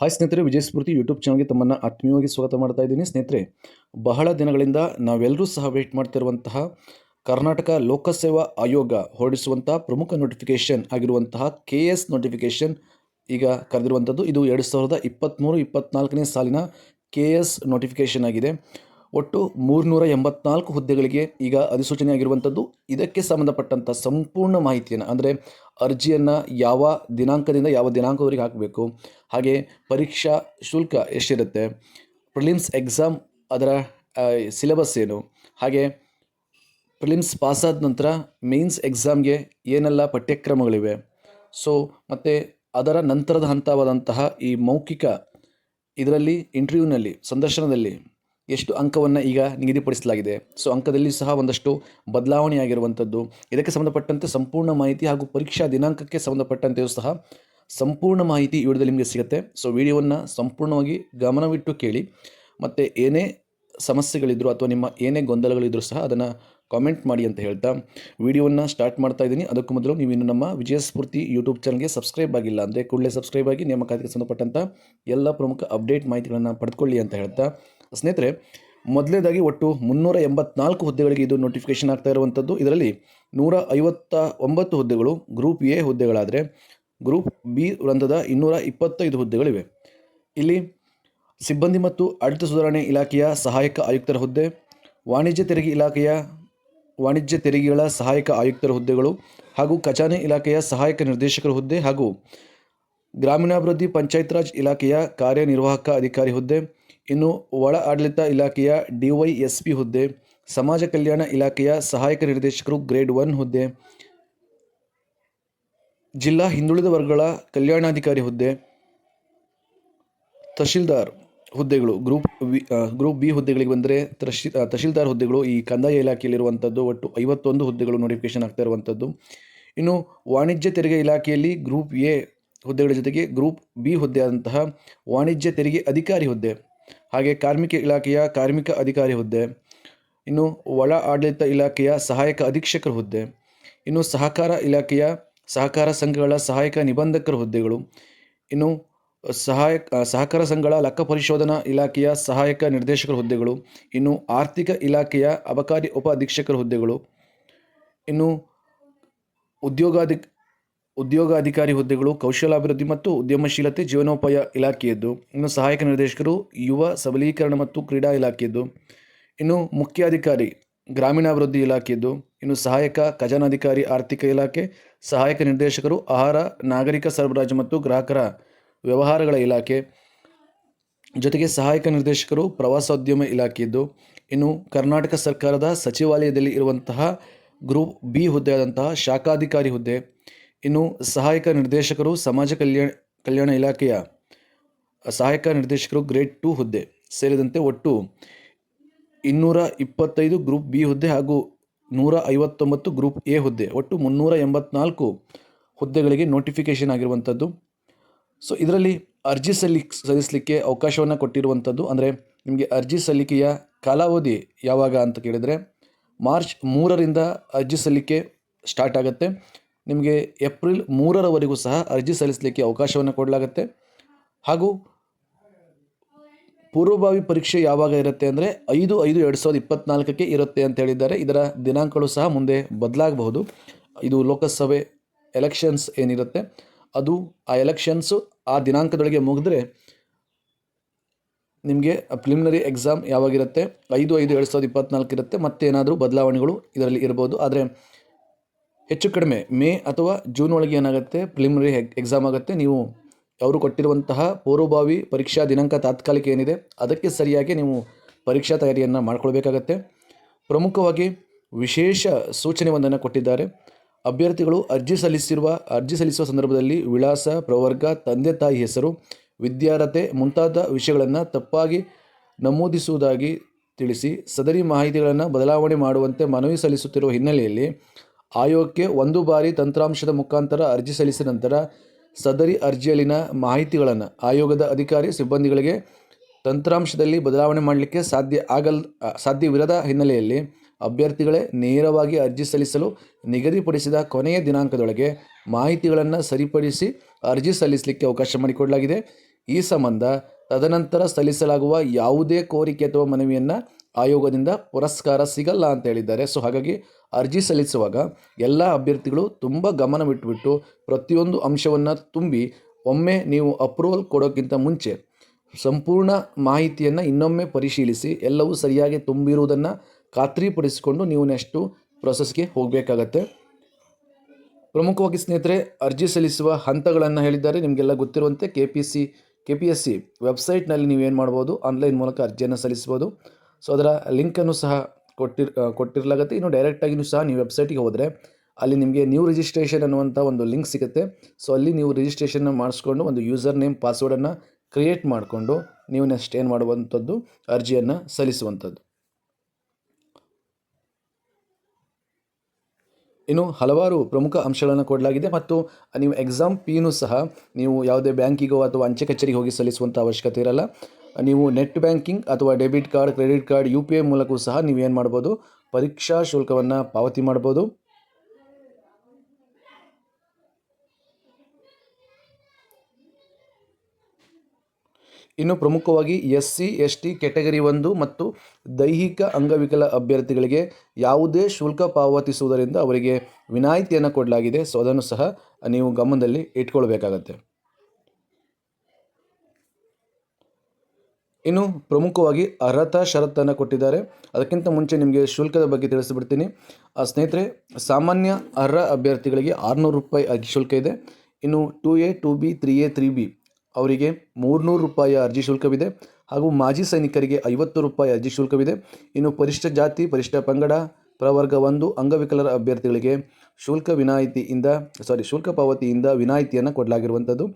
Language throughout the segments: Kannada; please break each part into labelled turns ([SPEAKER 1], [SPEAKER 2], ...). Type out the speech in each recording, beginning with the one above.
[SPEAKER 1] ಹಾಯ್ ಸ್ನೇಹಿತರೆ, ವಿಜಯ ಯೂಟ್ಯೂಬ್ ಚಾನಲ್ಗೆ ತಮ್ಮನ್ನು ಆತ್ಮೀಯವಾಗಿ ಸ್ವಾಗತ ಮಾಡ್ತಾ ಇದ್ದೀನಿ. ಸ್ನೇಹಿತರೆ, ಬಹಳ ದಿನಗಳಿಂದ ನಾವೆಲ್ಲರೂ ಸಹ ವೇಟ್ ಮಾಡ್ತಿರುವಂತಹ ಕರ್ನಾಟಕ ಲೋಕಸೇವಾ ಆಯೋಗ ಹೊರಡಿಸುವಂತಹ ಪ್ರಮುಖ ನೋಟಿಫಿಕೇಶನ್ ಆಗಿರುವಂತಹ ಕೆ ಎಸ್ ನೋಟಿಫಿಕೇಶನ್ ಈಗ ಕರೆದಿರುವಂಥದ್ದು ಇದು ಎರಡು ಸಾವಿರದ ಇಪ್ಪತ್ತ್ಮೂರು ಇಪ್ಪತ್ನಾಲ್ಕನೇ ಸಾಲಿನ ಕೆ ಎಸ್ ನೋಟಿಫಿಕೇಶನ್ ಆಗಿದೆ. ಒಟ್ಟು ಮೂರುನೂರ ಎಂಬತ್ನಾಲ್ಕು ಹುದ್ದೆಗಳಿಗೆ ಈಗ ಅಧಿಸೂಚನೆ ಆಗಿರುವಂಥದ್ದು ಇದಕ್ಕೆ ಸಂಬಂಧಪಟ್ಟಂಥ ಸಂಪೂರ್ಣ ಮಾಹಿತಿಯನ್ನು, ಅಂದರೆ ಅರ್ಜಿಯನ್ನು ಯಾವ ದಿನಾಂಕದಿಂದ ಯಾವ ದಿನಾಂಕದವರೆಗೆ ಹಾಕಬೇಕು? ಹಾಗೆ ಪರೀಕ್ಷಾ ಶುಲ್ಕ ಎಷ್ಟಿರುತ್ತೆ? ಪ್ರಿಲಿಮ್ಸ್ ಎಕ್ಸಾಮ್ ಅದರ ಸಿಲೆಬಸ್ ಏನು? ಹಾಗೆ ಪ್ರಿಲಿಮ್ಸ್ ಪಾಸಾದ ನಂತರ ಮೇನ್ಸ್ ಎಕ್ಸಾಮ್ಗೆ ಏನೆಲ್ಲ ಪಠ್ಯಕ್ರಮಗಳಿವೆ? ಸೊ, ಮತ್ತು ಅದರ ನಂತರದ ಹಂತವಾದಂತಹ ಈ ಮೌಖಿಕ ಇದರಲ್ಲಿ, ಇಂಟರ್ವ್ಯೂನಲ್ಲಿ, ಸಂದರ್ಶನದಲ್ಲಿ ಎಷ್ಟು ಅಂಕವನ್ನು ಈಗ ನಿಗದಿಪಡಿಸಲಾಗಿದೆ. ಸೊ ಅಂಕದಲ್ಲಿ ಸಹ ಒಂದಷ್ಟು ಬದಲಾವಣೆಯಾಗಿರುವಂಥದ್ದು. ಇದಕ್ಕೆ ಸಂಬಂಧಪಟ್ಟಂತೆ ಸಂಪೂರ್ಣ ಮಾಹಿತಿ ಹಾಗೂ ಪರೀಕ್ಷಾ ದಿನಾಂಕಕ್ಕೆ ಸಂಬಂಧಪಟ್ಟಂತೆಯೂ ಸಹ ಸಂಪೂರ್ಣ ಮಾಹಿತಿ ಈ ವಿಡಿಯೋದಲ್ಲಿ ನಿಮಗೆ ಸಿಗುತ್ತೆ. ಸೊ ವಿಡಿಯೋವನ್ನು ಸಂಪೂರ್ಣವಾಗಿ ಗಮನವಿಟ್ಟು ಕೇಳಿ. ಮತ್ತು ಏನೇ ಸಮಸ್ಯೆಗಳಿದ್ದರೂ ಅಥವಾ ನಿಮ್ಮ ಏನೇ ಗೊಂದಲಗಳಿದ್ದರೂ ಸಹ ಅದನ್ನು ಕಾಮೆಂಟ್ ಮಾಡಿ ಅಂತ ಹೇಳ್ತಾ ವಿಡಿಯೋವನ್ನು ಸ್ಟಾರ್ಟ್ ಮಾಡ್ತಾ ಇದ್ದೀನಿ. ಅದಕ್ಕೂ ಮೊದಲು ನೀವು ನಮ್ಮ ವಿಜಯ ಸ್ಫೂರ್ತಿ ಯೂಟ್ಯೂಬ್ ಚಾನಲ್ಗೆ ಸಬ್ಸ್ಕ್ರೈಬ್ ಆಗಿಲ್ಲ ಅಂದರೆ ಕೂಡಲೇ ಸಬ್ಸ್ಕ್ರೈಬ್ ಆಗಿ ನೇಮಕಾತಿಗೆ ಸಂಬಂಧಪಟ್ಟಂಥ ಎಲ್ಲ ಪ್ರಮುಖ ಅಪ್ಡೇಟ್ ಮಾಹಿತಿಗಳನ್ನು ಪಡೆದುಕೊಳ್ಳಿ ಅಂತ ಹೇಳ್ತಾ ಸ್ನೇಹಿತರೆ, ಮೊದಲನೇದಾಗಿ ಒಟ್ಟು ಮುನ್ನೂರ ಎಂಬತ್ನಾಲ್ಕು ಹುದ್ದೆಗಳಿಗೆ ಇದು ನೋಟಿಫಿಕೇಶನ್ ಆಗ್ತಾ ಇರುವಂಥದ್ದು. ಇದರಲ್ಲಿ ನೂರ ಐವತ್ತ ಒಂಬತ್ತು ಹುದ್ದೆಗಳು ಗ್ರೂಪ್ ಎ ಹುದ್ದೆಗಳಾದರೆ ಗ್ರೂಪ್ ಬಿ ವೃಂದದ ಇನ್ನೂರ ಇಪ್ಪತ್ತೈದು ಹುದ್ದೆಗಳಿವೆ. ಇಲ್ಲಿ ಸಿಬ್ಬಂದಿ ಮತ್ತು ಆಡಳಿತ ಸುಧಾರಣೆ ಇಲಾಖೆಯ ಸಹಾಯಕ ಆಯುಕ್ತರ ಹುದ್ದೆ, ವಾಣಿಜ್ಯ ತೆರಿಗೆ ಇಲಾಖೆಯ, ವಾಣಿಜ್ಯ ತೆರಿಗೆಗಳ ಸಹಾಯಕ ಆಯುಕ್ತರ ಹುದ್ದೆಗಳು ಹಾಗೂ ಖಜಾನೆ ಇಲಾಖೆಯ ಸಹಾಯಕ ನಿರ್ದೇಶಕರ ಹುದ್ದೆ ಹಾಗೂ ಗ್ರಾಮೀಣಾಭಿವೃದ್ಧಿ ಪಂಚಾಯತ್ ರಾಜ್ ಇಲಾಖೆಯ ಕಾರ್ಯನಿರ್ವಾಹಕ ಅಧಿಕಾರಿ ಹುದ್ದೆ ಇನ್ನು ಒಳ ಆಡಳಿತ ಇಲಾಖೆಯ ಡಿವೈಎಸ್ಪಿ ಹುದ್ದೆ, ಸಮಾಜ ಕಲ್ಯಾಣ ಇಲಾಖೆಯ ಸಹಾಯಕ ನಿರ್ದೇಶಕರು ಗ್ರೇಡ್ ಒನ್ ಹುದ್ದೆ, ಜಿಲ್ಲಾ ಹಿಂದುಳಿದ ವರ್ಗಗಳ ಕಲ್ಯಾಣಾಧಿಕಾರಿ ಹುದ್ದೆ, ತಹಶೀಲ್ದಾರ್ ಹುದ್ದೆಗಳು, ಗ್ರೂಪ್ ವಿ ಗ್ರೂಪ್ ಬಿ ಹುದ್ದೆಗಳಿಗೆ ಬಂದರೆ ತಹಶೀ ತಹಶೀಲ್ದಾರ್ ಹುದ್ದೆಗಳು ಈ ಕಂದಾಯ ಇಲಾಖೆಯಲ್ಲಿರುವಂಥದ್ದು, ಒಟ್ಟು ಐವತ್ತೊಂದು ಹುದ್ದೆಗಳು ನೋಟಿಫಿಕೇಶನ್ ಆಗ್ತಾ ಇರುವಂಥದ್ದು. ಇನ್ನು ವಾಣಿಜ್ಯ ತೆರಿಗೆ ಇಲಾಖೆಯಲ್ಲಿ ಗ್ರೂಪ್ ಎ ಹುದ್ದೆಗಳ ಜೊತೆಗೆ ಗ್ರೂಪ್ ಬಿ ಹುದ್ದೆ ಆದಂತಹ ವಾಣಿಜ್ಯ ತೆರಿಗೆ ಅಧಿಕಾರಿ ಹುದ್ದೆ. ಹಾಗೆ ಕಾರ್ಮಿಕ ಇಲಾಖೆಯ ಕಾರ್ಮಿಕ ಅಧಿಕಾರಿ ಹುದ್ದೆ, ಇನ್ನು ಒಳ ಆಡಳಿತ ಇಲಾಖೆಯ ಸಹಾಯಕ ಅಧೀಕ್ಷಕರ ಹುದ್ದೆ, ಇನ್ನು ಸಹಕಾರ ಇಲಾಖೆಯ ಸಹಕಾರ ಸಂಘಗಳ ಸಹಾಯಕ ನಿಬಂಧಕರ ಹುದ್ದೆಗಳು, ಇನ್ನು ಸಹಾಯಕ ಸಹಕಾರ ಸಂಘಗಳ ಲೆಕ್ಕ ಪರಿಶೋಧನಾ ಇಲಾಖೆಯ ಸಹಾಯಕ ನಿರ್ದೇಶಕರ ಹುದ್ದೆಗಳು, ಇನ್ನು ಆರ್ಥಿಕ ಇಲಾಖೆಯ ಅಬಕಾರಿ ಉಪ ಅಧೀಕ್ಷಕರ ಹುದ್ದೆಗಳು, ಇನ್ನು ಉದ್ಯೋಗಾಧಿ ಉದ್ಯೋಗಾಧಿಕಾರಿ ಹುದ್ದೆಗಳು ಕೌಶಲಾಭಿವೃದ್ಧಿ ಮತ್ತು ಉದ್ಯಮಶೀಲತೆ ಜೀವನೋಪಾಯ ಇಲಾಖೆಯದ್ದು. ಇನ್ನು ಸಹಾಯಕ ನಿರ್ದೇಶಕರು, ಯುವ ಸಬಲೀಕರಣ ಮತ್ತು ಕ್ರೀಡಾ ಇಲಾಖೆಯದ್ದು. ಇನ್ನು ಮುಖ್ಯಾಧಿಕಾರಿ, ಗ್ರಾಮೀಣಾಭಿವೃದ್ಧಿ ಇಲಾಖೆಯದ್ದು. ಇನ್ನು ಸಹಾಯಕ, ಖಜಾನಾಧಿಕಾರಿ, ಆರ್ಥಿಕ ಇಲಾಖೆ, ಸಹಾಯಕ ನಿರ್ದೇಶಕರು, ಆಹಾರ, ನಾಗರಿಕ ಸರಬರಾಜು ಮತ್ತು ಗ್ರಾಹಕರ ವ್ಯವಹಾರಗಳ ಇಲಾಖೆ. ಜೊತೆಗೆ ಸಹಾಯಕ ನಿರ್ದೇಶಕರು, ಪ್ರವಾಸೋದ್ಯಮ ಇಲಾಖೆಯದ್ದು. ಇನ್ನು ಕರ್ನಾಟಕ ಸರ್ಕಾರದ ಸಚಿವಾಲಯದಲ್ಲಿ ಇರುವಂತಹ ಗ್ರೂಪ್ ಬಿ ಹುದ್ದೆಯಾದಂತಹ ಶಾಖಾಧಿಕಾರಿ ಹುದ್ದೆ. ಇನ್ನು ಸಹಾಯಕ ನಿರ್ದೇಶಕರು ಸಮಾಜ ಕಲ್ಯಾಣ ಕಲ್ಯಾಣ ಇಲಾಖೆಯ ಸಹಾಯಕ ನಿರ್ದೇಶಕರು ಗ್ರೇಡ್ ಟು ಹುದ್ದೆ ಸೇರಿದಂತೆ ಒಟ್ಟು ಇನ್ನೂರ ಇಪ್ಪತ್ತೈದು ಗ್ರೂಪ್ ಬಿ ಹುದ್ದೆ ಹಾಗೂ ನೂರ ಐವತ್ತೊಂಬತ್ತು ಗ್ರೂಪ್ ಎ ಹುದ್ದೆ. ಒಟ್ಟು ಮುನ್ನೂರ ಎಂಬತ್ನಾಲ್ಕು ಹುದ್ದೆಗಳಿಗೆ ನೋಟಿಫಿಕೇಷನ್ ಆಗಿರುವಂಥದ್ದು. ಸೊ, ಇದರಲ್ಲಿ ಅರ್ಜಿ ಸಲ್ಲಿ ಸಲ್ಲಿಸಲಿಕ್ಕೆ ಅವಕಾಶವನ್ನು ಕೊಟ್ಟಿರುವಂಥದ್ದು. ಅಂದರೆ ನಿಮಗೆ ಅರ್ಜಿ ಸಲ್ಲಿಕೆಯ ಕಾಲಾವಧಿ ಯಾವಾಗ ಅಂತ ಕೇಳಿದರೆ ಮಾರ್ಚ್ ಮೂರರಿಂದ ಅರ್ಜಿ ಸಲ್ಲಿಕೆ ಸ್ಟಾರ್ಟ್ ಆಗುತ್ತೆ. ನಿಮಗೆ ಏಪ್ರಿಲ್ ಮೂರರವರೆಗೂ ಸಹ ಅರ್ಜಿ ಸಲ್ಲಿಸಲಿಕ್ಕೆ ಅವಕಾಶವನ್ನು ಕೊಡಲಾಗುತ್ತೆ. ಹಾಗೂ ಪೂರ್ವಭಾವಿ ಪರೀಕ್ಷೆ ಯಾವಾಗ ಇರುತ್ತೆ ಅಂದರೆ ಐದು ಐದು ಎರಡು ಸಾವಿರದ ಇಪ್ಪತ್ನಾಲ್ಕಕ್ಕೆ ಇರುತ್ತೆ ಅಂತ ಹೇಳಿದ್ದಾರೆ. ಇದರ ದಿನಾಂಕಗಳು ಸಹ ಮುಂದೆ ಬದಲಾಗಬಹುದು. ಇದು ಲೋಕಸಭೆ ಎಲೆಕ್ಷನ್ಸ್ ಏನಿರುತ್ತೆ. ಅದು ಆ ಎಲೆಕ್ಷನ್ಸು ಆ ದಿನಾಂಕದೊಳಗೆ ಮುಗಿದ್ರೆ ನಿಮಗೆ ಪ್ರಿಲಿಮಿನರಿ ಎಕ್ಸಾಮ್ ಯಾವಾಗಿರುತ್ತೆ? ಐದು ಐದು ಎರಡು ಸಾವಿರದ ಇಪ್ಪತ್ನಾಲ್ಕು ಇರುತ್ತೆ. ಮತ್ತೇನಾದರೂ ಬದಲಾವಣೆಗಳು ಇದರಲ್ಲಿ ಇರ್ಬೋದು. ಆದರೆ ಹೆಚ್ಚು ಕಡಿಮೆ ಮೇ ಅಥವಾ ಜೂನ್ ಒಳಗೆ ಏನಾಗುತ್ತೆ ಪ್ರಿಲಿಮಿನರಿ ಎಕ್ಸಾಮ್ ಆಗುತ್ತೆ. ನೀವು ಅವರು ಕೊಟ್ಟಿರುವಂತಹ ಪೂರ್ವಭಾವಿ ಪರೀಕ್ಷಾ ದಿನಾಂಕ ತಾತ್ಕಾಲಿಕ ಏನಿದೆ, ಅದಕ್ಕೆ ಸರಿಯಾಗಿ ನೀವು ಪರೀಕ್ಷಾ ತಯಾರಿಯನ್ನು ಮಾಡ್ಕೊಳ್ಬೇಕಾಗತ್ತೆ. ಪ್ರಮುಖವಾಗಿ ವಿಶೇಷ ಸೂಚನೆ ಒಂದನ್ನು ಕೊಟ್ಟಿದ್ದಾರೆ. ಅಭ್ಯರ್ಥಿಗಳು ಅರ್ಜಿ ಸಲ್ಲಿಸಿರುವ, ಅರ್ಜಿ ಸಲ್ಲಿಸುವ ಸಂದರ್ಭದಲ್ಲಿ ವಿಳಾಸ, ಪ್ರವರ್ಗ, ತಂದೆ ತಾಯಿ ಹೆಸರು, ವಿದ್ಯಾರ್ಹತೆ ಮುಂತಾದ ವಿಷಯಗಳನ್ನು ತಪ್ಪಾಗಿ ನಮೂದಿಸುವುದಾಗಿ ತಿಳಿಸಿ, ಸದರಿ ಮಾಹಿತಿಗಳನ್ನು ಬದಲಾವಣೆ ಮಾಡುವಂತೆ ಮನವಿ ಸಲ್ಲಿಸುತ್ತಿರುವ ಹಿನ್ನೆಲೆಯಲ್ಲಿ ಆಯೋಗಕ್ಕೆ ಒಂದು ಬಾರಿ ತಂತ್ರಾಂಶದ ಮುಖಾಂತರ ಅರ್ಜಿ ಸಲ್ಲಿಸಿದ ನಂತರ ಸದರಿ ಅರ್ಜಿಯಲ್ಲಿನ ಮಾಹಿತಿಗಳನ್ನು ಆಯೋಗದ ಅಧಿಕಾರಿ ಸಿಬ್ಬಂದಿಗಳಿಗೆ ತಂತ್ರಾಂಶದಲ್ಲಿ ಬದಲಾವಣೆ ಮಾಡಲಿಕ್ಕೆ ಸಾಧ್ಯ ಆಗಲ್ ಸಾಧ್ಯವಿರದ ಹಿನ್ನೆಲೆಯಲ್ಲಿ ಅಭ್ಯರ್ಥಿಗಳೇ ನೇರವಾಗಿ ಅರ್ಜಿ ಸಲ್ಲಿಸಲು ನಿಗದಿಪಡಿಸಿದ ಕೊನೆಯ ದಿನಾಂಕದೊಳಗೆ ಮಾಹಿತಿಗಳನ್ನು ಸರಿಪಡಿಸಿ ಅರ್ಜಿ ಸಲ್ಲಿಸಲಿಕ್ಕೆ ಅವಕಾಶ ಮಾಡಿಕೊಡಲಾಗಿದೆ. ಈ ಸಂಬಂಧ ತದನಂತರ ಸಲ್ಲಿಸಲಾಗುವ ಯಾವುದೇ ಕೋರಿಕೆ ಅಥವಾ ಮನವಿಯನ್ನು ಆಯೋಗದಿಂದ ಪುರಸ್ಕಾರ ಸಿಗಲ್ಲ ಅಂತ ಹೇಳಿದ್ದಾರೆ. ಸೊ ಹಾಗಾಗಿ ಅರ್ಜಿ ಸಲ್ಲಿಸುವಾಗ ಎಲ್ಲ ಅಭ್ಯರ್ಥಿಗಳು ತುಂಬ ಗಮನವಿಟ್ಟುಬಿಟ್ಟು ಪ್ರತಿಯೊಂದು ಅಂಶವನ್ನು ತುಂಬಿ ಒಮ್ಮೆ ನೀವು ಅಪ್ರೂವಲ್ ಕೊಡೋಕ್ಕಿಂತ ಮುಂಚೆ ಸಂಪೂರ್ಣ ಮಾಹಿತಿಯನ್ನು ಇನ್ನೊಮ್ಮೆ ಪರಿಶೀಲಿಸಿ ಎಲ್ಲವೂ ಸರಿಯಾಗಿ ತುಂಬಿರುವುದನ್ನು ಖಾತ್ರಿಪಡಿಸಿಕೊಂಡು ನೀವು ನೆಕ್ಸ್ಟು ಪ್ರೊಸೆಸ್ಗೆ ಹೋಗಬೇಕಾಗತ್ತೆ. ಪ್ರಮುಖವಾಗಿ ಸ್ನೇಹಿತರೆ, ಅರ್ಜಿ ಸಲ್ಲಿಸುವ ಹಂತಗಳನ್ನು ಹೇಳಿದ್ದಾರೆ. ನಿಮಗೆಲ್ಲ ಗೊತ್ತಿರುವಂತೆ K P C K P S C ವೆಬ್ಸೈಟ್ನಲ್ಲಿ ನೀವೇನು ಮಾಡ್ಬೋದು ಆನ್ಲೈನ್ ಮೂಲಕ ಅರ್ಜಿಯನ್ನು ಸಲ್ಲಿಸ್ಬೋದು. ಸೊ ಅದರ ಲಿಂಕನ್ನು ಸಹ ಕೊಟ್ಟಿರ್ ಕೊಟ್ಟಿರಲಾಗುತ್ತೆ. ಇನ್ನು ಡೈರೆಕ್ಟಾಗಿಯೂ ಸಹ ನೀವು ವೆಬ್ಸೈಟಿಗೆ ಹೋದರೆ ಅಲ್ಲಿ ನಿಮಗೆ ನ್ಯೂ ರಿಜಿಸ್ಟ್ರೇಷನ್ ಅನ್ನುವಂಥ ಒಂದು ಲಿಂಕ್ ಸಿಗುತ್ತೆ. ಸೊ ಅಲ್ಲಿ ನೀವು ರಿಜಿಸ್ಟ್ರೇಷನ್ನ ಮಾಡಿಸ್ಕೊಂಡು ಒಂದು ಯೂಸರ್ ನೇಮ್ ಪಾಸ್ವರ್ಡನ್ನು ಕ್ರಿಯೇಟ್ ಮಾಡಿಕೊಂಡು ನೀವು ನೆಕ್ಸ್ಟ್ ಏನು ಮಾಡುವಂಥದ್ದು? ಅರ್ಜಿಯನ್ನು ಸಲ್ಲಿಸುವಂಥದ್ದು. ಇನ್ನು ಹಲವಾರು ಪ್ರಮುಖ ಅಂಶಗಳನ್ನು ಕೊಡಲಾಗಿದೆ ಮತ್ತು ನೀವು ಎಕ್ಸಾಮ್ ಫೀನು ಸಹ ನೀವು ಯಾವುದೇ ಬ್ಯಾಂಕಿಗೋ ಅಥವಾ ಅಂಚೆ ಕಚೇರಿಗೆ ಹೋಗಿ ಸಲ್ಲಿಸುವಂಥ ಅವಶ್ಯಕತೆ ಇರಲ್ಲ. ನೀವು ನೆಟ್ ಬ್ಯಾಂಕಿಂಗ್ ಅಥವಾ debit card credit card U P I ಮೂಲಕವೂ ಸಹ ನೀವೇನು ಮಾಡ್ಬೋದು? ಪರೀಕ್ಷಾ ಶುಲ್ಕವನ್ನು ಪಾವತಿ ಮಾಡ್ಬೋದು. ಇನ್ನು ಪ್ರಮುಖವಾಗಿ S C S T category ಒಂದು ಮತ್ತು ದೈಹಿಕ ಅಂಗವಿಕಲ ಅಭ್ಯರ್ಥಿಗಳಿಗೆ ಯಾವುದೇ ಶುಲ್ಕ ಪಾವತಿಸುವುದರಿಂದ ಅವರಿಗೆ ವಿನಾಯಿತಿಯನ್ನು ಕೊಡಲಾಗಿದೆ. ಸೊ, ಅದನ್ನು ಸಹ ನೀವು ಗಮನದಲ್ಲಿ ಇಟ್ಕೊಳ್ಬೇಕಾಗತ್ತೆ. ಇನ್ನು ಪ್ರಮುಖವಾಗಿ ಅರ್ಹತಾ ಷರತ್ತನ್ನು ಕೊಟ್ಟಿದ್ದಾರೆ. ಅದಕ್ಕಿಂತ ಮುಂಚೆ ನಿಮಗೆ ಶುಲ್ಕದ ಬಗ್ಗೆ ತಿಳಿಸಿಬಿಡ್ತೀನಿ. ಸ್ನೇಹಿತರೆ, ಸಾಮಾನ್ಯ ಅರ್ಹ ಅಭ್ಯರ್ಥಿಗಳಿಗೆ ಆರುನೂರು ರೂಪಾಯಿ ಅಗಿ ಶುಲ್ಕ ಇದೆ. ಇನ್ನು two A, two B, three A, three B ಅವರಿಗೆ ಮೂರುನೂರು ರೂಪಾಯಿ ಅರ್ಜಿ ಶುಲ್ಕವಿದೆ ಹಾಗೂ ಮಾಜಿ ಸೈನಿಕರಿಗೆ ಐವತ್ತು ರೂಪಾಯಿ ಅರ್ಜಿ ಶುಲ್ಕವಿದೆ. ಇನ್ನು ಪರಿಶಿಷ್ಟ ಜಾತಿ, ಪರಿಶಿಷ್ಟ ಪಂಗಡ, ಪ್ರವರ್ಗ ಒಂದು, ಅಂಗವಿಕಲರ ಅಭ್ಯರ್ಥಿಗಳಿಗೆ ಶುಲ್ಕ ವಿನಾಯಿತಿಯಿಂದ ಸಾರಿ ಶುಲ್ಕ ಪಾವತಿಯಿಂದ ವಿನಾಯಿತಿಯನ್ನು ಕೊಡಲಾಗಿರುವಂಥದ್ದು.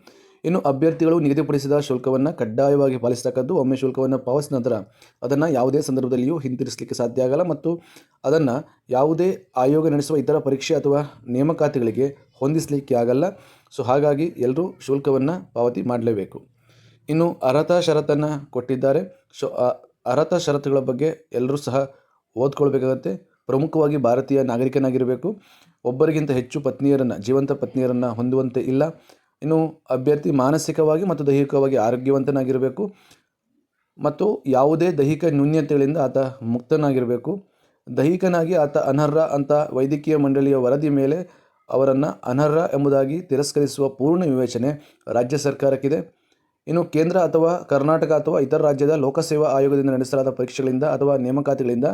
[SPEAKER 1] ಇನ್ನು ಅಭ್ಯರ್ಥಿಗಳು ನಿಗದಿಪಡಿಸಿದ ಶುಲ್ಕವನ್ನು ಕಡ್ಡಾಯವಾಗಿ ಪಾಲಿಸತಕ್ಕದ್ದು ಒಮ್ಮೆ ಶುಲ್ಕವನ್ನು ಪಾವತಿಸಿದ ನಂತರ ಅದನ್ನು ಯಾವುದೇ ಸಂದರ್ಭದಲ್ಲಿಯೂ ಹಿಂತಿರಿಸಲಿಕ್ಕೆ ಸಾಧ್ಯ ಆಗಲ್ಲ ಮತ್ತು ಅದನ್ನು ಯಾವುದೇ ಆಯೋಗ ನಡೆಸುವ ಇತರ ಪರೀಕ್ಷೆ ಅಥವಾ ನೇಮಕಾತಿಗಳಿಗೆ ಹೊಂದಿಸಲಿಕ್ಕೆ ಆಗಲ್ಲ. ಸೊ ಹಾಗಾಗಿ ಎಲ್ಲರೂ ಶುಲ್ಕವನ್ನು ಪಾವತಿ ಮಾಡಲೇಬೇಕು. ಇನ್ನು ಅರ್ಹತಾ ಷರತ್ತನ್ನು ಕೊಟ್ಟಿದ್ದಾರೆ. ಸೊ ಅರ್ಹತ ಷರತ್ತುಗಳ ಬಗ್ಗೆ ಎಲ್ಲರೂ ಸಹ ಓದ್ಕೊಳ್ಬೇಕಾಗತ್ತೆ. ಪ್ರಮುಖವಾಗಿ ಭಾರತೀಯ ನಾಗರಿಕನಾಗಿರಬೇಕು. ಒಬ್ಬರಿಗಿಂತ ಹೆಚ್ಚು ಪತ್ನಿಯರನ್ನು, ಜೀವಂತ ಪತ್ನಿಯರನ್ನು ಹೊಂದುವಂತೆ ಇಲ್ಲ. ಇನ್ನು ಅಭ್ಯರ್ಥಿ ಮಾನಸಿಕವಾಗಿ ಮತ್ತು ದೈಹಿಕವಾಗಿ ಆರೋಗ್ಯವಂತನಾಗಿರಬೇಕು. ಮತ್ತು ಯಾವುದೇ ದೈಹಿಕ ನ್ಯೂನ್ಯತೆಗಳಿಂದ ಆತ ಮುಕ್ತನಾಗಿರಬೇಕು. ದೈಹಿಕನಾಗಿ ಆತ ಅನರ್ಹ ಅಂತ ವೈದ್ಯಕೀಯ ಮಂಡಳಿಯ ವರದಿ ಮೇಲೆ ಅವರನ್ನು ಅನರ್ಹ ಎಂಬುದಾಗಿ ತಿರಸ್ಕರಿಸುವ ಪೂರ್ಣ ವಿವೇಚನೆ ರಾಜ್ಯ ಸರ್ಕಾರಕ್ಕಿದೆ. ಇನ್ನು ಕೇಂದ್ರ ಅಥವಾ ಕರ್ನಾಟಕ ಅಥವಾ ಇತರ ರಾಜ್ಯದ ಲೋಕಸೇವಾ ಆಯೋಗದಿಂದ ನಡೆಸಲಾದ ಪರೀಕ್ಷೆಗಳಿಂದ ಅಥವಾ ನೇಮಕಾತಿಗಳಿಂದ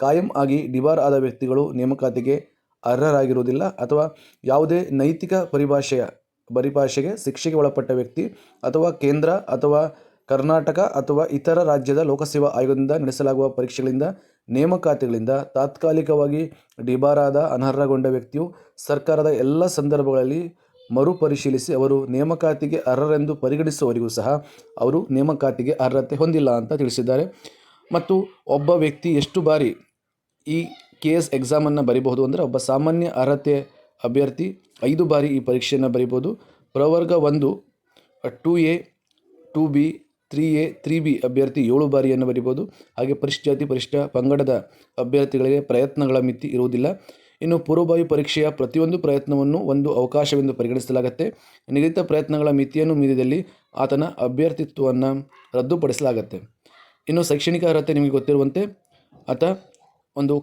[SPEAKER 1] ಕಾಯಂ ಆಗಿ ಡಿಬಾರ್ ಆದ ವ್ಯಕ್ತಿಗಳು ನೇಮಕಾತಿಗೆ ಅರ್ಹರಾಗಿರುವುದಿಲ್ಲ ಅಥವಾ ಯಾವುದೇ ನೈತಿಕ ಪರಿಭಾಷೆಯ, ಪರಿಭಾಷೆಗೆ ಶಿಕ್ಷೆಗೆ ಒಳಪಟ್ಟ ವ್ಯಕ್ತಿ ಅಥವಾ ಕೇಂದ್ರ ಅಥವಾ ಕರ್ನಾಟಕ ಅಥವಾ ಇತರ ರಾಜ್ಯದ ಲೋಕಸೇವಾ ಆಯೋಗದಿಂದ ನಡೆಸಲಾಗುವ ಪರೀಕ್ಷೆಗಳಿಂದ ನೇಮಕಾತಿಗಳಿಂದ ತಾತ್ಕಾಲಿಕವಾಗಿ ಡಿಬಾರಾದ ಅನರ್ಹಗೊಂಡ ವ್ಯಕ್ತಿಯು ಸರ್ಕಾರದ ಎಲ್ಲ ಸಂದರ್ಭಗಳಲ್ಲಿ ಮರುಪರಿಶೀಲಿಸಿ ಅವರು ನೇಮಕಾತಿಗೆ ಅರ್ಹರೆಂದು ಪರಿಗಣಿಸುವವರೆಗೂ ಸಹ ಅವರು ನೇಮಕಾತಿಗೆ ಅರ್ಹತೆ ಹೊಂದಿಲ್ಲ ಅಂತ ತಿಳಿಸಿದ್ದಾರೆ. ಮತ್ತು ಒಬ್ಬ ವ್ಯಕ್ತಿ ಎಷ್ಟು ಬಾರಿ ಈ ಕೆ ಎಸ್ ಎಕ್ಸಾಮನ್ನು ಬರಿಬಹುದು ಅಂದರೆ ಒಬ್ಬ ಸಾಮಾನ್ಯ ಅರ್ಹತೆ ಅಭ್ಯರ್ಥಿ ಐದು ಬಾರಿ ಈ ಪರೀಕ್ಷೆಯನ್ನು ಬರಿಬೋದು ಪ್ರವರ್ಗ ಒಂದು, two A, two B three A three B ಅಭ್ಯರ್ಥಿ ಏಳು ಬಾರಿಯನ್ನು ಬರಿಬೋದು. ಹಾಗೆ ಪರಿಶಿಷ್ಟ ಪರಿಶಿಷ್ಟ ಪಂಗಡದ ಅಭ್ಯರ್ಥಿಗಳಿಗೆ ಪ್ರಯತ್ನಗಳ ಮಿತಿ ಇರುವುದಿಲ್ಲ. ಇನ್ನು ಪೂರ್ವಭಾವಿ ಪರೀಕ್ಷೆಯ ಪ್ರತಿಯೊಂದು ಪ್ರಯತ್ನವನ್ನು ಒಂದು ಅವಕಾಶವೆಂದು ಪರಿಗಣಿಸಲಾಗುತ್ತೆ. ನಿಗದಿತ ಪ್ರಯತ್ನಗಳ ಮಿತಿಯನ್ನು ಮೀರಿದಲ್ಲಿ ಆತನ ಅಭ್ಯರ್ಥಿತ್ವವನ್ನು ರದ್ದುಪಡಿಸಲಾಗತ್ತೆ. ಇನ್ನು ಶೈಕ್ಷಣಿಕ ಅರ್ಹತೆ ನಿಮಗೆ ಗೊತ್ತಿರುವಂತೆ, ಆತ ಒಂದು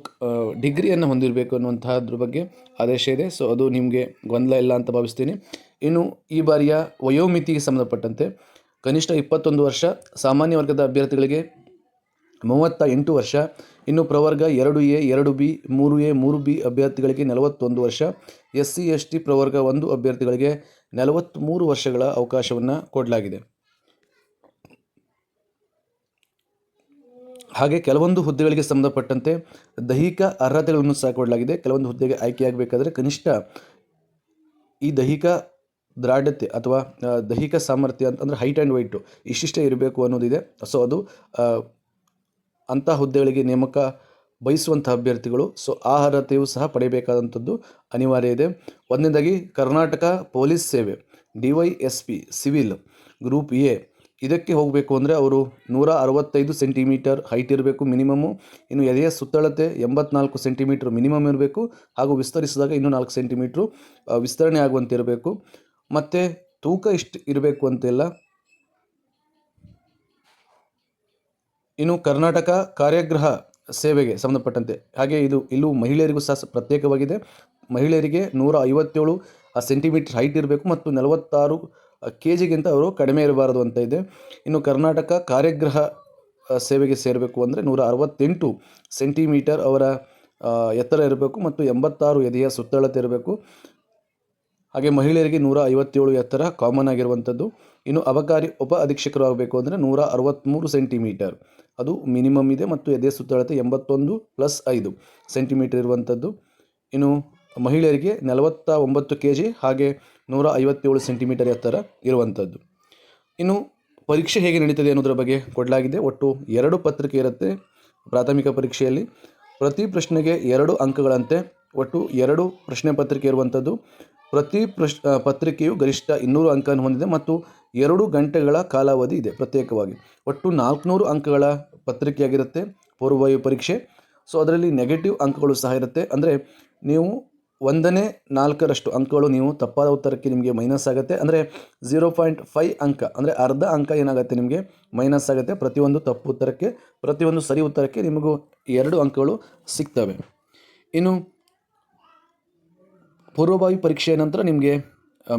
[SPEAKER 1] ಡಿಗ್ರಿಯನ್ನು ಹೊಂದಿರಬೇಕು ಅನ್ನುವಂತಹದ್ರ ಬಗ್ಗೆ ಆದೇಶ ಇದೆ. ಸೊ, ಅದು ನಿಮಗೆ ಗೊಂದಲ ಇಲ್ಲ ಅಂತ ಭಾವಿಸ್ತೀನಿ. ಇನ್ನು ಈ ಬಾರಿಯ ವಯೋಮಿತಿಗೆ ಸಂಬಂಧಪಟ್ಟಂತೆ ಕನಿಷ್ಠ ಇಪ್ಪತ್ತೊಂದು ವರ್ಷ, ಸಾಮಾನ್ಯ ವರ್ಗದ ಅಭ್ಯರ್ಥಿಗಳಿಗೆ ಮೂವತ್ತ ಎಂಟು ವರ್ಷ, ಇನ್ನು ಪ್ರವರ್ಗ ಎರಡು ಎ, ಎರಡು ಬಿ, ಮೂರು ಎ, ಮೂರು ಬಿ ಅಭ್ಯರ್ಥಿಗಳಿಗೆ ನಲವತ್ತೊಂದು ವರ್ಷ ಎಸ್ ಸಿ ಎಸ್ ಟಿ ಪ್ರವರ್ಗ ಒಂದು ಅಭ್ಯರ್ಥಿಗಳಿಗೆ ನಲವತ್ತ್ಮೂರು ವರ್ಷಗಳ ಅವಕಾಶವನ್ನು ಕೊಡಲಾಗಿದೆ. ಹಾಗೆ ಕೆಲವೊಂದು ಹುದ್ದೆಗಳಿಗೆ ಸಂಬಂಧಪಟ್ಟಂತೆ ದೈಹಿಕ ಅರ್ಹತೆಗಳನ್ನು ಸಹ ಕೊಡಲಾಗಿದೆ. ಕೆಲವೊಂದು ಹುದ್ದೆಗೆ ಆಯ್ಕೆಯಾಗಬೇಕಾದ್ರೆ ಕನಿಷ್ಠ ಈ ದೈಹಿಕ ದ್ರಾಢ್ಯತೆ ಅಥವಾ ದೈಹಿಕ ಸಾಮರ್ಥ್ಯ ಅಂತಂದರೆ ಹೈಟ್ ಆ್ಯಂಡ್ ವೈಟು ಇಷ್ಟಿಷ್ಟೇ ಇರಬೇಕು ಅನ್ನೋದಿದೆ. ಸೊ ಅದು ಅಂಥ ಹುದ್ದೆಗಳಿಗೆ ನೇಮಕ ಬಯಸುವಂಥ ಅಭ್ಯರ್ಥಿಗಳು ಸೊ ಆ ಅರ್ಹತೆಯು ಸಹ ಪಡೆಯಬೇಕಾದಂಥದ್ದು ಅನಿವಾರ್ಯ ಇದೆ. ಒಂದನೇದಾಗಿ, ಕರ್ನಾಟಕ ಪೊಲೀಸ್ ಸೇವೆ, D Y S P, civil group A. ಇದಕ್ಕೆ ಹೋಗಬೇಕು ಅಂದರೆ ಅವರು ನೂರ ಅರವತ್ತೈದು ಸೆಂಟಿಮೀಟರ್ ಹೈಟ್ ಇರಬೇಕು ಮಿನಿಮಮ್ಮು ಇನ್ನು ಎದೆಯ ಸುತ್ತಳತೆ ಎಂಬತ್ನಾಲ್ಕು ಸೆಂಟಿಮೀಟ್ರ್ ಮಿನಿಮಮ್ ಇರಬೇಕು ಹಾಗೂ ವಿಸ್ತರಿಸಿದಾಗ ಇನ್ನೂ ನಾಲ್ಕು ಸೆಂಟಿಮೀಟ್ರು ವಿಸ್ತರಣೆ ಆಗುವಂತೆ ಇರಬೇಕು. ಮತ್ತು ತೂಕ ಇಷ್ಟು ಇರಬೇಕು ಅಂತಿಲ್ಲ. ಇನ್ನು ಕರ್ನಾಟಕ ಕಾರ್ಯಗೃಹ ಸೇವೆಗೆ ಸಂಬಂಧಪಟ್ಟಂತೆ, ಹಾಗೆ ಇದು ಇಲ್ಲೂ ಮಹಿಳೆಯರಿಗೂ ಸಹ ಪ್ರತ್ಯೇಕವಾಗಿದೆ. ಮಹಿಳೆಯರಿಗೆ ನೂರ ಐವತ್ತೇಳು ಸೆಂಟಿಮೀಟರ್ ಹೈಟ್ ಇರಬೇಕು ಮತ್ತು ನಲವತ್ತಾರು ಕೆ ಜಿಗಿಂತ ಅವರು ಕಡಿಮೆ ಇರಬಾರದು ಅಂತ ಇದೆ. ಇನ್ನು ಕರ್ನಾಟಕ ಕಾರ್ಯಗೃಹ ಸೇವೆಗೆ ಸೇರಬೇಕು ಅಂದರೆ ನೂರ ಅರವತ್ತೆಂಟು ಸೆಂಟಿಮೀಟರ್ ಅವರ ಎತ್ತರ ಇರಬೇಕು ಮತ್ತು ಎಂಬತ್ತಾರು ಎದೆಯ ಸುತ್ತಳತೆ ಇರಬೇಕು. ಹಾಗೆ ಮಹಿಳೆಯರಿಗೆ ನೂರ ಐವತ್ತೇಳು ಎತ್ತರ ಕಾಮನ್ ಆಗಿರುವಂಥದ್ದು. ಇನ್ನು ಅಬಕಾರಿ ಉಪ ಅಧೀಕ್ಷಕರು ಆಗಬೇಕು ಅಂದರೆ ನೂರ ಅರವತ್ತ್ಮೂರು ಸೆಂಟಿಮೀಟರ್ ಅದು ಮಿನಿಮಮ್ ಇದೆ ಮತ್ತು ಎದೆ ಸುತ್ತಳತೆ ಎಂಬತ್ತೊಂದು ಪ್ಲಸ್ ಐದು ಸೆಂಟಿಮೀಟರ್ ಇರುವಂಥದ್ದು. ಇನ್ನು ಮಹಿಳೆಯರಿಗೆ ನಲವತ್ತ ಒಂಬತ್ತು ಕೆ ಜಿ ಹಾಗೆ ನೂರ ಐವತ್ತೇಳು ಸೆಂಟಿಮೀಟರ್ ಎತ್ತರ ಇರುವಂಥದ್ದು. ಇನ್ನು ಪರೀಕ್ಷೆ ಹೇಗೆ ನಡೀತದೆ ಅನ್ನೋದರ ಬಗ್ಗೆ ಕೊಡಲಾಗಿದೆ. ಒಟ್ಟು ಎರಡು ಪತ್ರಿಕೆ ಇರುತ್ತೆ ಪ್ರಾಥಮಿಕ ಪರೀಕ್ಷೆಯಲ್ಲಿ. ಪ್ರತಿ ಪ್ರಶ್ನೆಗೆ ಎರಡು ಅಂಕಗಳಂತೆ ಒಟ್ಟು ಎರಡು ಪ್ರಶ್ನೆ ಪತ್ರಿಕೆ ಇರುವಂಥದ್ದು. ಪ್ರತಿ ಪ್ರಶ್ ಪತ್ರಿಕೆಯು ಗರಿಷ್ಠ ಇನ್ನೂರು ಅಂಕವನ್ನು ಹೊಂದಿದೆ ಮತ್ತು ಎರಡು ಗಂಟೆಗಳ ಕಾಲಾವಧಿ ಇದೆ ಪ್ರತ್ಯೇಕವಾಗಿ. ಒಟ್ಟು ನಾಲ್ಕುನೂರು ಅಂಕಗಳ ಪತ್ರಿಕೆಯಾಗಿರುತ್ತೆ ಪೂರ್ವವಾಯು ಪರೀಕ್ಷೆ. ಸೊ, ಅದರಲ್ಲಿ ನೆಗೆಟಿವ್ ಅಂಕಗಳು ಸಹ ಇರುತ್ತೆ. ಅಂದರೆ ನೀವು ಒಂದನೇ ನಾಲ್ಕರಷ್ಟು ಅಂಕಗಳು ನೀವು ತಪ್ಪಾದ ಉತ್ತರಕ್ಕೆ ನಿಮಗೆ ಮೈನಸ್ ಆಗುತ್ತೆ. ಅಂದರೆ ಝೀರೋ ಪಾಯಿಂಟ್ ಫೈವ್ ಅಂಕ, ಅಂದರೆ ಅರ್ಧ ಅಂಕ ಏನಾಗುತ್ತೆ ನಿಮಗೆ ಮೈನಸ್ ಆಗುತ್ತೆ. ಪ್ರತಿಯೊಂದು ತಪ್ಪು ಉತ್ತರಕ್ಕೆ, ಪ್ರತಿಯೊಂದು ಸರಿ ಉತ್ತರಕ್ಕೆ ನಿಮಗೂ ಎರಡು ಅಂಕಗಳು ಸಿಗ್ತವೆ. ಇನ್ನು ಪೂರ್ವಭಾವಿ ಪರೀಕ್ಷೆಯ ನಂತರ ನಿಮಗೆ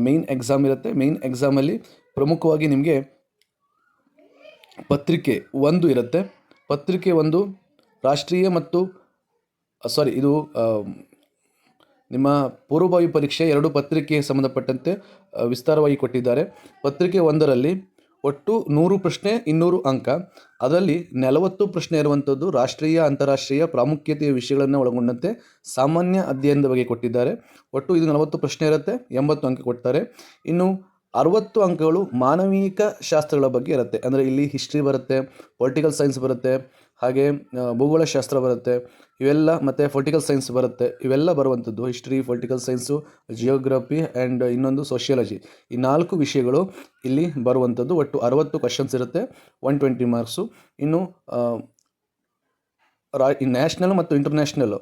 [SPEAKER 1] ಮೇಯ್ನ್ ಎಕ್ಸಾಮ್ ಇರುತ್ತೆ. ಮೇಯ್ನ್ ಎಕ್ಸಾಮಲ್ಲಿ ಪ್ರಮುಖವಾಗಿ ನಿಮಗೆ ಪತ್ರಿಕೆ ಒಂದು ಇರುತ್ತೆ. ಪತ್ರಿಕೆ ಒಂದು ರಾಷ್ಟ್ರೀಯ ಮತ್ತು ಸಾರಿ ಇದು ನಿಮ್ಮ ಪೂರ್ವಭಾವಿ ಪರೀಕ್ಷೆ ಎರಡು ಪತ್ರಿಕೆಗೆ ಸಂಬಂಧಪಟ್ಟಂತೆ ವಿಸ್ತಾರವಾಗಿ ಕೊಟ್ಟಿದ್ದಾರೆ. ಪತ್ರಿಕೆ ಒಂದರಲ್ಲಿ ಒಟ್ಟು ನೂರು ಪ್ರಶ್ನೆ, ಇನ್ನೂರು ಅಂಕ. ಅದರಲ್ಲಿ ನಲವತ್ತು ಪ್ರಶ್ನೆ ಇರುವಂಥದ್ದು ರಾಷ್ಟ್ರೀಯ, ಅಂತಾರಾಷ್ಟ್ರೀಯ ಪ್ರಾಮುಖ್ಯತೆಯ ವಿಷಯಗಳನ್ನು ಒಳಗೊಂಡಂತೆ ಸಾಮಾನ್ಯ ಅಧ್ಯಯನದ ಬಗ್ಗೆ ಕೊಟ್ಟಿದ್ದಾರೆ. ಒಟ್ಟು ಇದು ನಲವತ್ತು ಪ್ರಶ್ನೆ ಇರುತ್ತೆ, ಎಂಬತ್ತು ಅಂಕ ಕೊಡ್ತಾರೆ. ಇನ್ನು ಅರವತ್ತು ಅಂಕಗಳು ಮಾನವೀಕ ಶಾಸ್ತ್ರಗಳ ಬಗ್ಗೆ ಇರುತ್ತೆ. ಅಂದರೆ ಇಲ್ಲಿ ಹಿಸ್ಟ್ರಿ ಬರುತ್ತೆ ಪೊಲಿಟಿಕಲ್ ಸೈನ್ಸ್ ಬರುತ್ತೆ, ಹಾಗೆ ಭೂಗೋಳಶಾಸ್ತ್ರ ಬರುತ್ತೆ. ಇವೆಲ್ಲ ಮತ್ತು ಪೊಲಿಟಿಕಲ್ ಸೈನ್ಸ್ ಬರುತ್ತೆ. ಇವೆಲ್ಲ ಬರುವಂಥದ್ದು history political science geography and ಇನ್ನೊಂದು ಸೋಷಿಯಾಲಜಿ ಈ ನಾಲ್ಕು ವಿಷಯಗಳು ಇಲ್ಲಿ ಬರುವಂಥದ್ದು. ಒಟ್ಟು ಅರವತ್ತು ಕ್ವಶನ್ಸ್ ಇರುತ್ತೆ ಒನ್ ಟ್ವೆಂಟಿ ಮಾರ್ಕ್ಸು ಇನ್ನು ರಾ ನ್ಯಾಷನಲ್ ಮತ್ತು ಇಂಟರ್ನ್ಯಾಷನಲ್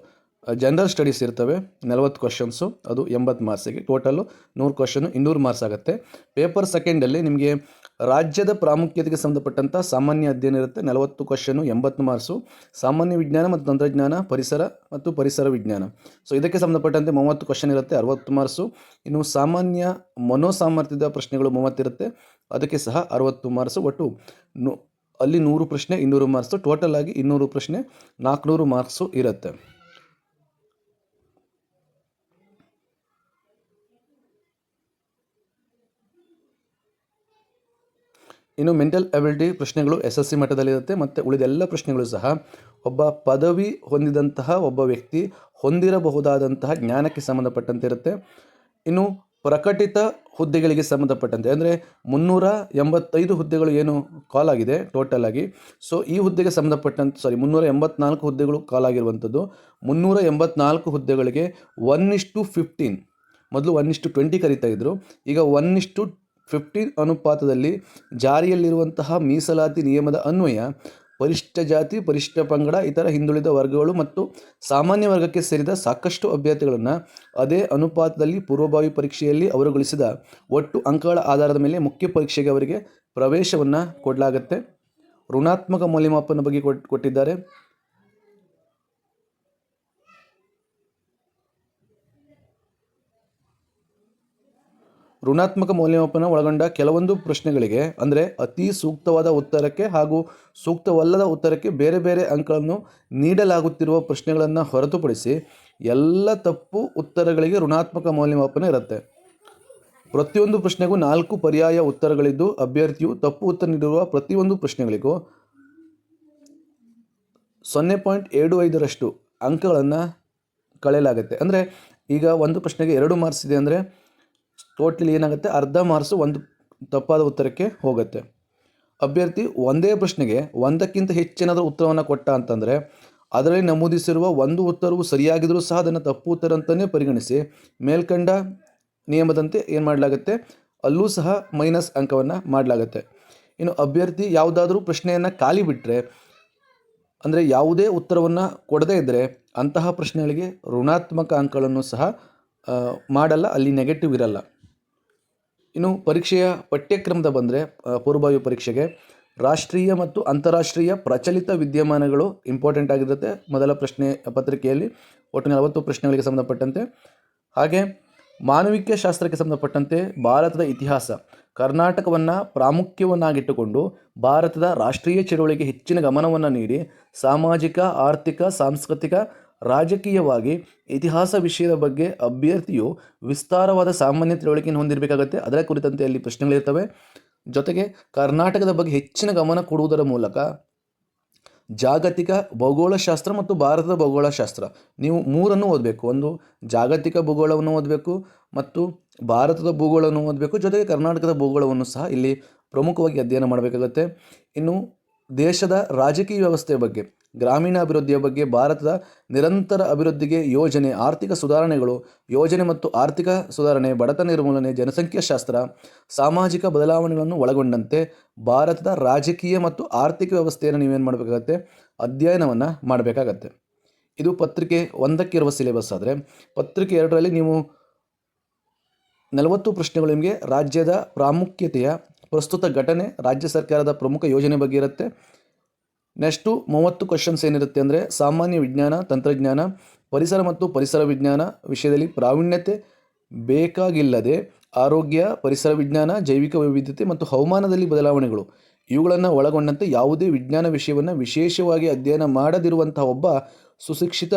[SPEAKER 1] ಜನರಲ್ ಸ್ಟಡೀಸ್ ಇರ್ತವೆ, ನಲವತ್ತು ಕ್ವಶನ್ಸು ಅದು ಎಂಬತ್ತು ಮಾರ್ಕ್ಸಿಗೆ ಟೋಟಲು ನೂರು ಕ್ವಶನು ಇನ್ನೂರು ಮಾರ್ಕ್ಸ್ ಆಗುತ್ತೆ. ಪೇಪರ್ ಸೆಕೆಂಡಲ್ಲಿ ನಿಮಗೆ ರಾಜ್ಯದ ಪ್ರಾಮುಖ್ಯತೆಗೆ ಸಂಬಂಧಪಟ್ಟಂಥ ಸಾಮಾನ್ಯ ಅಧ್ಯಯನ ಇರುತ್ತೆ. ನಲವತ್ತು ಕ್ವಶನು ಎಂಬತ್ತು ಮಾರ್ಕ್ಸು ಸಾಮಾನ್ಯ ವಿಜ್ಞಾನ ಮತ್ತು ತಂತ್ರಜ್ಞಾನ, ಪರಿಸರ ಮತ್ತು ಪರಿಸರ ವಿಜ್ಞಾನ. ಸೊ ಇದಕ್ಕೆ ಸಂಬಂಧಪಟ್ಟಂತೆ ಮೂವತ್ತು ಕ್ವಶನ್ ಇರುತ್ತೆ, ಅರವತ್ತು ಮಾರ್ಕ್ಸು ಇನ್ನು ಸಾಮಾನ್ಯ ಮನೋಸಾಮರ್ಥ್ಯದ ಪ್ರಶ್ನೆಗಳು ಮೂವತ್ತಿರುತ್ತೆ ಅದಕ್ಕೆ ಸಹ ಅರವತ್ತು ಮಾರ್ಕ್ಸು ಒಟ್ಟು ಅಲ್ಲಿ ನೂರು ಪ್ರಶ್ನೆ, ಇನ್ನೂರು ಮಾರ್ಕ್ಸು ಟೋಟಲ್ ಆಗಿ ಇನ್ನೂರು ಪ್ರಶ್ನೆ ನಾಲ್ಕುನೂರು ಮಾರ್ಕ್ಸು ಇರುತ್ತೆ. ಇನ್ನು ಮೆಂಟಲ್ ಅಬಿಲಿಟಿ ಪ್ರಶ್ನೆಗಳು ಎಸ್ ಎಸ್ ಸಿ ಮಟ್ಟದಲ್ಲಿರುತ್ತೆ, ಮತ್ತು ಉಳಿದೆಲ್ಲ ಪ್ರಶ್ನೆಗಳು ಸಹ ಒಬ್ಬ ಪದವಿ ಹೊಂದಿದಂತಹ ಒಬ್ಬ ವ್ಯಕ್ತಿ ಹೊಂದಿರಬಹುದಾದಂತಹ ಜ್ಞಾನಕ್ಕೆ ಸಂಬಂಧಪಟ್ಟಂತೆ ಇರುತ್ತೆ. ಇನ್ನು ಪ್ರಕಟಿತ ಹುದ್ದೆಗಳಿಗೆ ಸಂಬಂಧಪಟ್ಟಂತೆ, ಅಂದರೆ ಮುನ್ನೂರ ಎಂಬತ್ತೈದು ಹುದ್ದೆಗಳು ಏನು ಕಾಲ್ ಆಗಿದೆ ಟೋಟಲ್ ಆಗಿ. ಸೊ ಈ ಹುದ್ದೆಗೆ ಸಂಬಂಧಪಟ್ಟಂತೆ ಸಾರಿ ಮುನ್ನೂರ ಎಂಬತ್ನಾಲ್ಕು ಹುದ್ದೆಗಳು ಕಾಲ್ ಆಗಿರುವಂಥದ್ದು. ಮುನ್ನೂರ ಎಂಬತ್ನಾಲ್ಕು ಹುದ್ದೆಗಳಿಗೆ ಒನ್ ಇಷ್ಟು ಫಿಫ್ಟೀನ್ ಮೊದಲು ಒನ್ ಇಷ್ಟು ಟ್ವೆಂಟಿ ಕರೀತಾ ಇದ್ದರು ಈಗ ಒನ್ ಇಷ್ಟು ಫಿಫ್ಟೀನ್ ಅನುಪಾತದಲ್ಲಿ ಜಾರಿಯಲ್ಲಿರುವಂತಹ ಮೀಸಲಾತಿ ನಿಯಮದ ಅನ್ವಯ, ಪರಿಷ್ಠ ಜಾತಿ, ಪರಿಷ್ಠ ಪಂಗಡ, ಇತರ ಹಿಂದುಳಿದ ವರ್ಗಗಳು ಮತ್ತು ಸಾಮಾನ್ಯ ವರ್ಗಕ್ಕೆ ಸೇರಿದ ಸಾಕಷ್ಟು ಅಭ್ಯರ್ಥಿಗಳನ್ನು ಅದೇ ಅನುಪಾತದಲ್ಲಿ ಪೂರ್ವಭಾವಿ ಪರೀಕ್ಷೆಯಲ್ಲಿ ಅವರು ಗಳಿಸಿದ ಒಟ್ಟು ಅಂಕಗಳ ಆಧಾರದ ಮೇಲೆ ಮುಖ್ಯ ಪರೀಕ್ಷೆಗೆ ಅವರಿಗೆ ಪ್ರವೇಶವನ್ನು ಕೊಡಲಾಗುತ್ತೆ. ಋಣಾತ್ಮಕ ಮೌಲ್ಯಮಾಪನ ಬಗ್ಗೆ ಕೊಟ್, ಕೊಟ್ಟಿದ್ದಾರೆ. ಋಣಾತ್ಮಕ ಮೌಲ್ಯಮಾಪನ ಒಳಗೊಂಡ ಕೆಲವೊಂದು ಪ್ರಶ್ನೆಗಳಿಗೆ, ಅಂದರೆ ಅತಿ ಸೂಕ್ತವಾದ ಉತ್ತರಕ್ಕೆ ಹಾಗೂ ಸೂಕ್ತವಲ್ಲದ ಉತ್ತರಕ್ಕೆ ಬೇರೆ ಬೇರೆ ಅಂಕಗಳನ್ನು ನೀಡಲಾಗುತ್ತಿರುವ ಪ್ರಶ್ನೆಗಳನ್ನು ಹೊರತುಪಡಿಸಿ ಎಲ್ಲ ತಪ್ಪು ಉತ್ತರಗಳಿಗೆ ಋಣಾತ್ಮಕ ಮೌಲ್ಯಮಾಪನ ಇರುತ್ತೆ. ಪ್ರತಿಯೊಂದು ಪ್ರಶ್ನೆಗೂ ನಾಲ್ಕು ಪರ್ಯಾಯ ಉತ್ತರಗಳಿದ್ದು, ಅಭ್ಯರ್ಥಿಯು ತಪ್ಪು ಉತ್ತರ ನೀಡಿರುವ ಪ್ರತಿಯೊಂದು ಪ್ರಶ್ನೆಗಳಿಗೂ ಸೊನ್ನೆ ಪಾಯಿಂಟ್ ಏಳು ಐದರಷ್ಟು ಅಂಕಗಳನ್ನು ಕಳೆಯಲಾಗುತ್ತೆ. ಅಂದರೆ ಈಗ ಒಂದು ಪ್ರಶ್ನೆಗೆ ಎರಡು ಮಾರ್ಕ್ಸ್ ಇದೆ ಅಂದರೆ ಟೋಟಲಿ ಏನಾಗುತ್ತೆ? ಅರ್ಧ ಮಾರ್ಕ್ಸು ಒಂದು ತಪ್ಪಾದ ಉತ್ತರಕ್ಕೆ ಹೋಗುತ್ತೆ. ಅಭ್ಯರ್ಥಿ ಒಂದೇ ಪ್ರಶ್ನೆಗೆ ಒಂದಕ್ಕಿಂತ ಹೆಚ್ಚೇನಾದರೂ ಉತ್ತರವನ್ನು ಕೊಟ್ಟ ಅಂತಂದರೆ, ಅದರಲ್ಲಿ ನಮೂದಿಸಿರುವ ಒಂದು ಉತ್ತರವು ಸರಿಯಾಗಿದ್ದರೂ ಸಹ ಅದನ್ನು ತಪ್ಪು ಉತ್ತರ ಅಂತಲೇ ಪರಿಗಣಿಸಿ, ಮೇಲ್ಕಂಡ ನಿಯಮದಂತೆ ಏನು ಮಾಡಲಾಗುತ್ತೆ? ಅಲ್ಲೂ ಸಹ ಮೈನಸ್ ಅಂಕವನ್ನು ಮಾಡಲಾಗುತ್ತೆ. ಇನ್ನು ಅಭ್ಯರ್ಥಿ ಯಾವುದಾದ್ರೂ ಪ್ರಶ್ನೆಯನ್ನು ಖಾಲಿ ಬಿಟ್ಟರೆ ಅಂದರೆ ಯಾವುದೇ ಉತ್ತರವನ್ನು ಕೊಡದೇ ಇದ್ದರೆ ಅಂತಹ ಪ್ರಶ್ನೆಗಳಿಗೆ ಋಣಾತ್ಮಕ ಅಂಕಗಳನ್ನು ಸಹ ಮಾಡಲ್ಲ, ಅಲ್ಲಿ ನೆಗೆಟಿವ್ ಇರಲ್ಲ. ಇನ್ನು ಪರೀಕ್ಷೆಯ ಪಠ್ಯಕ್ರಮದ ಬಂದರೆ ಪೂರ್ವಭಾವಿ ಪರೀಕ್ಷೆಗೆ ರಾಷ್ಟ್ರೀಯ ಮತ್ತು ಅಂತಾರಾಷ್ಟ್ರೀಯ ಪ್ರಚಲಿತ ವಿದ್ಯಮಾನಗಳು ಇಂಪಾರ್ಟೆಂಟ್ ಆಗಿರುತ್ತೆ. ಮೊದಲ ಪ್ರಶ್ನೆ ಪತ್ರಿಕೆಯಲ್ಲಿ ಒಟ್ಟು ನಲವತ್ತು ಪ್ರಶ್ನೆಗಳಿಗೆ ಸಂಬಂಧಪಟ್ಟಂತೆ. ಹಾಗೆ ಮಾನವಿಕ ಶಾಸ್ತ್ರಕ್ಕೆ ಸಂಬಂಧಪಟ್ಟಂತೆ ಭಾರತದ ಇತಿಹಾಸ, ಕರ್ನಾಟಕವನ್ನು ಪ್ರಾಮುಖ್ಯವನ್ನಾಗಿಟ್ಟುಕೊಂಡು ಭಾರತದ ರಾಷ್ಟ್ರೀಯ ಚಳುವಳಿಗೆ ಹೆಚ್ಚಿನ ಗಮನವನ್ನು ನೀಡಿ, ಸಾಮಾಜಿಕ, ಆರ್ಥಿಕ, ಸಾಂಸ್ಕೃತಿಕ ರಾಜಕೀಯವಾಗಿ ಇತಿಹಾಸ ವಿಷಯದ ಬಗ್ಗೆ ಅಭ್ಯರ್ಥಿಯು ವಿಸ್ತಾರವಾದ ಸಾಮಾನ್ಯ ತಿಳುವಳಿಕೆಯನ್ನು ಹೊಂದಿರಬೇಕಾಗುತ್ತೆ. ಅದರ ಕುರಿತಂತೆ ಅಲ್ಲಿ ಪ್ರಶ್ನೆಗಳಿರ್ತವೆ. ಜೊತೆಗೆ ಕರ್ನಾಟಕದ ಬಗ್ಗೆ ಹೆಚ್ಚಿನ ಗಮನ ಕೊಡುವುದರ ಮೂಲಕ ಜಾಗತಿಕ ಭೌಗೋಳಶಾಸ್ತ್ರ ಮತ್ತು ಭಾರತದ ಭೌಗೋಳಶಾಸ್ತ್ರ. ನೀವು ಮೂರನ್ನು ಓದಬೇಕು. ಒಂದು, ಜಾಗತಿಕ ಭೂಗೋಳವನ್ನು ಓದಬೇಕು ಮತ್ತು ಭಾರತದ ಭೂಗೋಳವನ್ನು ಓದಬೇಕು. ಜೊತೆಗೆ ಕರ್ನಾಟಕದ ಭೂಗೋಳವನ್ನು ಸಹ ಇಲ್ಲಿ ಪ್ರಮುಖವಾಗಿ ಅಧ್ಯಯನ ಮಾಡಬೇಕಾಗತ್ತೆ. ಇನ್ನು ದೇಶದ ರಾಜಕೀಯ ವ್ಯವಸ್ಥೆಯ ಬಗ್ಗೆ ಗ್ರಾಮೀಣ ಅಭಿವೃದ್ಧಿಯ ಬಗ್ಗೆ ಭಾರತದ ನಿರಂತರ ಅಭಿವೃದ್ಧಿಗೆ ಯೋಜನೆ, ಆರ್ಥಿಕ ಸುಧಾರಣೆಗಳು, ಯೋಜನೆ ಮತ್ತು ಆರ್ಥಿಕ ಸುಧಾರಣೆ, ಬಡತನ ನಿರ್ಮೂಲನೆ ಜನಸಂಖ್ಯಾಶಾಸ್ತ್ರ ಸಾಮಾಜಿಕ ಬದಲಾವಣೆಗಳನ್ನು ಒಳಗೊಂಡಂತೆ ಭಾರತದ ರಾಜಕೀಯ ಮತ್ತು ಆರ್ಥಿಕ ವ್ಯವಸ್ಥೆಯನ್ನು ನೀವೇನು ಮಾಡಬೇಕಾಗತ್ತೆ? ಅಧ್ಯಯನವನ್ನು ಮಾಡಬೇಕಾಗತ್ತೆ. ಇದು ಪತ್ರಿಕೆ ಒಂದಕ್ಕಿರುವ ಸಿಲೆಬಸ್ ಆದರೆ, ಪತ್ರಿಕೆ ಎರಡರಲ್ಲಿ ನೀವು ನಲವತ್ತು ಪ್ರಶ್ನೆಗಳು ನಿಮಗೆ ರಾಜ್ಯದ ಪ್ರಾಮುಖ್ಯತೆಯ ಪ್ರಸ್ತುತ ಘಟನೆ ರಾಜ್ಯ ಸರ್ಕಾರದ ಪ್ರಮುಖ ಯೋಜನೆ ಬಗ್ಗೆ ಇರುತ್ತೆ. ನೆಕ್ಸ್ಟು ಮೂವತ್ತು ಕ್ವಶನ್ಸ್ ಏನಿರುತ್ತೆ ಅಂದರೆ ಸಾಮಾನ್ಯ ವಿಜ್ಞಾನ, ತಂತ್ರಜ್ಞಾನ, ಪರಿಸರ ಮತ್ತು ಪರಿಸರ ವಿಜ್ಞಾನ ವಿಷಯದಲ್ಲಿ ಪ್ರಾವೀಣ್ಯತೆ ಬೇಕಾಗಿಲ್ಲದೆ ಆರೋಗ್ಯ, ಪರಿಸರ ವಿಜ್ಞಾನ, ಜೈವಿಕ ವೈವಿಧ್ಯತೆ ಮತ್ತು ಹವಾಮಾನದಲ್ಲಿ ಬದಲಾವಣೆಗಳು ಇವುಗಳನ್ನು ಒಳಗೊಂಡಂತೆ ಯಾವುದೇ ವಿಜ್ಞಾನ ವಿಷಯವನ್ನು ವಿಶೇಷವಾಗಿ ಅಧ್ಯಯನ ಮಾಡದಿರುವಂತಹ ಒಬ್ಬ ಸುಶಿಕ್ಷಿತ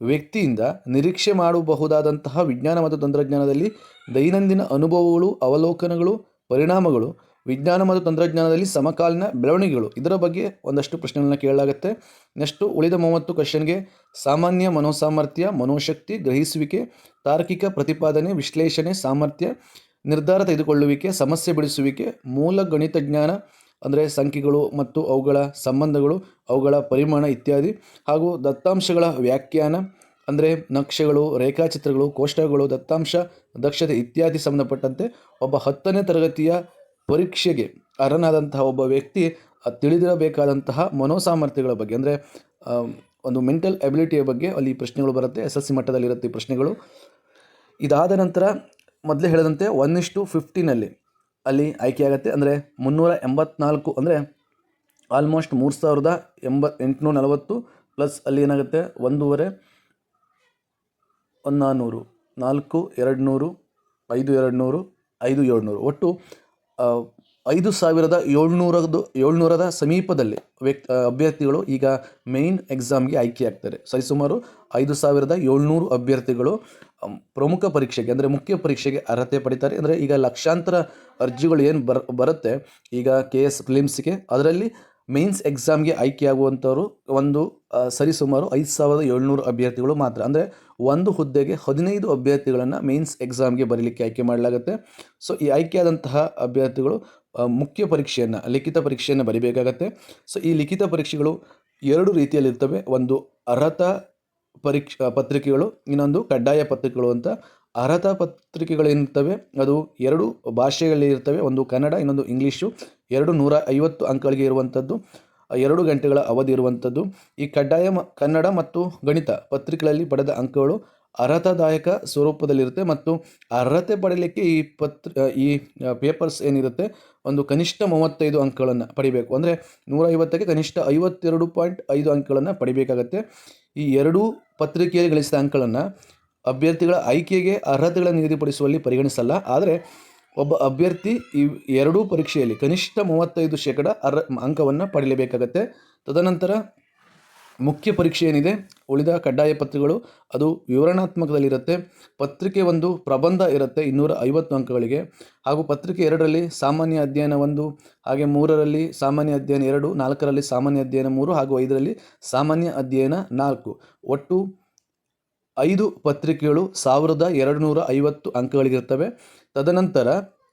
[SPEAKER 1] ವ್ಯಕ್ತಿಯಿಂದ ನಿರೀಕ್ಷೆ ಮಾಡಬಹುದಾದಂತಹ ವಿಜ್ಞಾನ ಮತ್ತು ತಂತ್ರಜ್ಞಾನದಲ್ಲಿ ದೈನಂದಿನ ಅನುಭವಗಳು, ಅವಲೋಕನಗಳು ಪರಿಣಾಮಗಳು, ವಿಜ್ಞಾನ ಮತ್ತು ತಂತ್ರಜ್ಞಾನದಲ್ಲಿ ಸಮಕಾಲೀನ ಬೆಳವಣಿಗೆಗಳು. ಇದರ ಬಗ್ಗೆ ಒಂದಷ್ಟು ಪ್ರಶ್ನೆಗಳನ್ನ ಕೇಳಲಾಗುತ್ತೆ. ನೆಕ್ಸ್ಟು, ಉಳಿದ ಮೂವತ್ತು ಕ್ವಶನ್ಗೆ ಸಾಮಾನ್ಯ ಮನೋಸಾಮರ್ಥ್ಯ, ಮನೋಶಕ್ತಿ ಗ್ರಹಿಸುವಿಕೆ, ತಾರ್ಕಿಕ ಪ್ರತಿಪಾದನೆ, ವಿಶ್ಲೇಷಣೆ, ಸಾಮರ್ಥ್ಯ, ನಿರ್ಧಾರ ತೆಗೆದುಕೊಳ್ಳುವಿಕೆ, ಸಮಸ್ಯೆ ಬಿಡಿಸುವಿಕೆ, ಮೂಲ ಗಣಿತ ಜ್ಞಾನ, ಅಂದರೆ ಸಂಖ್ಯೆಗಳು ಮತ್ತು ಅವುಗಳ ಸಂಬಂಧಗಳು, ಅವುಗಳ ಪರಿಮಾಣ ಇತ್ಯಾದಿ, ಹಾಗೂ ದತ್ತಾಂಶಗಳ ವ್ಯಾಖ್ಯಾನ ಅಂದರೆ ನಕ್ಷೆಗಳು, ರೇಖಾಚಿತ್ರಗಳು, ಕೋಷ್ಟಕಗಳು, ದತ್ತಾಂಶ, ದಕ್ಷತೆ ಇತ್ಯಾದಿ ಸಂಬಂಧಪಟ್ಟಂತೆ ಒಬ್ಬ ಹತ್ತನೇ ತರಗತಿಯ ಪರೀಕ್ಷೆಗೆ ಅರ್ಹನಾದಂತಹ ಒಬ್ಬ ವ್ಯಕ್ತಿ ತಿಳಿದಿರಬೇಕಾದಂತಹ ಮನೋಸಾಮರ್ಥ್ಯಗಳ ಬಗ್ಗೆ, ಅಂದರೆ ಒಂದು ಮೆಂಟಲ್ ಎಬಿಲಿಟಿಯ ಬಗ್ಗೆ ಅಲ್ಲಿ ಪ್ರಶ್ನೆಗಳು ಬರುತ್ತೆ, ಎಸ್ ಎಸ್ ಸಿ ಪ್ರಶ್ನೆಗಳು. ಇದಾದ ನಂತರ ಮೊದಲೇ ಹೇಳಿದಂತೆ ಒನ್ ಇಷ್ಟು ಫಿಫ್ಟೀನಲ್ಲಿ ಅಲ್ಲಿ ಆಯ್ಕೆಯಾಗತ್ತೆ, ಅಂದರೆ ಮುನ್ನೂರ ಎಂಬತ್ನಾಲ್ಕು, ಅಂದರೆ ಆಲ್ಮೋಸ್ಟ್ ಮೂರು ಸಾವಿರದ ಎಂಬ ಎಂಟುನೂರ ನಲವತ್ತು ಪ್ಲಸ್ ಅಲ್ಲಿ ಏನಾಗುತ್ತೆ, ಒಂದೂವರೆ ಒಂದು ನಾನ್ನೂರು ನಾಲ್ಕು ಎರಡು ನೂರು ಐದು ಎರಡು ನೂರು ಐದು, ಏಳ್ನೂರು. ಒಟ್ಟು ಐದು ಸಾವಿರದ ಏಳ್ನೂರದ್ದು ಏಳ್ನೂರದ ಸಮೀಪದಲ್ಲಿ ವ್ಯಕ್ತಿ ಅಭ್ಯರ್ಥಿಗಳು ಈಗ ಮೇಯ್ನ್ ಎಕ್ಸಾಮ್ಗೆ ಆಯ್ಕೆಯಾಗ್ತಾರೆ ಸರಿಸುಮಾರು ಐದು ಸಾವಿರದ ಏಳ್ನೂರು ಅಭ್ಯರ್ಥಿಗಳು ಪ್ರಮುಖ ಪರೀಕ್ಷೆಗೆ, ಅಂದರೆ ಮುಖ್ಯ ಪರೀಕ್ಷೆಗೆ ಅರ್ಹತೆ ಪಡಿತಾರೆ. ಅಂದರೆ ಈಗ ಲಕ್ಷಾಂತರ ಅರ್ಜಿಗಳು ಏನು ಬರ್, ಬರುತ್ತೆ, ಈಗ ಕೆ ಎಸ್ ಫಿಲಿಮ್ಸ್ಗೆ ಅದರಲ್ಲಿ ಮೇನ್ಸ್ ಎಕ್ಸಾಮ್ಗೆ ಆಯ್ಕೆಯಾಗುವಂಥವ್ರು ಒಂದು ಸರಿಸುಮಾರು ಐದು ಸಾವಿರದ ಏಳ್ನೂರು ಅಭ್ಯರ್ಥಿಗಳು ಮಾತ್ರ. ಅಂದರೆ ಒಂದು ಹುದ್ದೆಗೆ ಹದಿನೈದು ಅಭ್ಯರ್ಥಿಗಳನ್ನು ಮೇನ್ಸ್ ಎಕ್ಸಾಮ್ಗೆ ಬರೀಲಿಕ್ಕೆ ಆಯ್ಕೆ ಮಾಡಲಾಗುತ್ತೆ. ಸೊ ಈ ಆಯ್ಕೆಯಾದಂತಹ ಅಭ್ಯರ್ಥಿಗಳು ಮುಖ್ಯ ಪರೀಕ್ಷೆಯನ್ನು, ಲಿಖಿತ ಪರೀಕ್ಷೆಯನ್ನು ಬರೀಬೇಕಾಗತ್ತೆ. ಸೊ ಈ ಲಿಖಿತ ಪರೀಕ್ಷೆಗಳು ಎರಡು ರೀತಿಯಲ್ಲಿರ್ತವೆ. ಒಂದು ಅರ್ಹತಾ ಪರೀಕ್ಷ ಪತ್ರಿಕೆಗಳು, ಇನ್ನೊಂದು ಕಡ್ಡಾಯ ಪತ್ರಿಕೆಗಳು ಅಂತ. ಅರ್ಹತಾ ಪತ್ರಿಕೆಗಳೇನಿರ್ತವೆ ಅದು ಎರಡು ಭಾಷೆಗಳಲ್ಲಿ ಇರ್ತವೆ, ಒಂದು ಕನ್ನಡ, ಇನ್ನೊಂದು ಇಂಗ್ಲೀಷು ಎರಡು ನೂರ ಐವತ್ತು ಅಂಕಗಳಿಗೆ ಇರುವಂಥದ್ದು ಎರಡು ಗಂಟೆಗಳ ಅವಧಿ ಇರುವಂಥದ್ದು ಈ ಕಡ್ಡಾಯ ಮ, ಕನ್ನಡ ಮತ್ತು ಗಣಿತ ಪತ್ರಿಕೆಗಳಲ್ಲಿ ಪಡೆದ ಅಂಕಗಳು ಅರ್ಹತಾದಾಯಕ ಸ್ವರೂಪದಲ್ಲಿರುತ್ತೆ ಮತ್ತು ಅರ್ಹತೆ ಪಡೆಯಲಿಕ್ಕೆ ಈ ಪತ್ರ, ಈ ಪೇಪರ್ಸ್ ಏನಿರುತ್ತೆ, ಒಂದು ಕನಿಷ್ಠ ಮೂವತ್ತೈದು ಅಂಕಗಳನ್ನು ಪಡಿಬೇಕು. ಅಂದರೆ ನೂರ ಐವತ್ತಕ್ಕೆ ಕನಿಷ್ಠ ಐವತ್ತೆರಡು ಪಾಯಿಂಟ್ ಐದು ಅಂಕಗಳನ್ನು ಪಡಿಬೇಕಾಗತ್ತೆ. ಈ ಎರಡೂ ಪತ್ರಿಕೆಯಲ್ಲಿ ಗಳಿಸಿದ ಅಂಕಗಳನ್ನು ಅಭ್ಯರ್ಥಿಗಳ ಆಯ್ಕೆಗೆ ಅರ್ಹತೆಗಳನ್ನು ನಿಗದಿಪಡಿಸುವಲ್ಲಿ ಪರಿಗಣಿಸಲ್ಲ. ಆದರೆ ಒಬ್ಬ ಅಭ್ಯರ್ಥಿ ಈ ಎರಡೂ ಪರೀಕ್ಷೆಯಲ್ಲಿ ಕನಿಷ್ಠ ಮೂವತ್ತೈದು ಶೇಕಡ ಅರ್ಹ ಅಂಕವನ್ನು ಪಡೆಯಲೇಬೇಕಾಗತ್ತೆ. ತದನಂತರ ಮುಖ್ಯ ಪರೀಕ್ಷೆ ಏನಿದೆ? ಉಳಿದ ಕಡ್ಡಾಯ ಪತ್ರಗಳು ಅದು ವಿವರಣಾತ್ಮಕದಲ್ಲಿರುತ್ತೆ. ಪತ್ರಿಕೆ ಒಂದು ಪ್ರಬಂಧ ಇರುತ್ತೆ ಇನ್ನೂರ ಐವತ್ತು ಅಂಕಗಳಿಗೆ. ಹಾಗೂ ಪತ್ರಿಕೆ ಎರಡರಲ್ಲಿ ಸಾಮಾನ್ಯ ಅಧ್ಯಯನ ಒಂದು, ಹಾಗೆ ಮೂರರಲ್ಲಿ ಸಾಮಾನ್ಯ ಅಧ್ಯಯನ ಎರಡು, ನಾಲ್ಕರಲ್ಲಿ ಸಾಮಾನ್ಯ ಅಧ್ಯಯನ ಮೂರು, ಹಾಗೂ ಐದರಲ್ಲಿ ಸಾಮಾನ್ಯ ಅಧ್ಯಯನ ನಾಲ್ಕು. ಒಟ್ಟು ಐದು ಪತ್ರಿಕೆಗಳು ಸಾವಿರದ ಎರಡುನೂರ ಐವತ್ತು ಅಂಕಗಳಿಗಿರ್ತವೆ ತದನಂತರ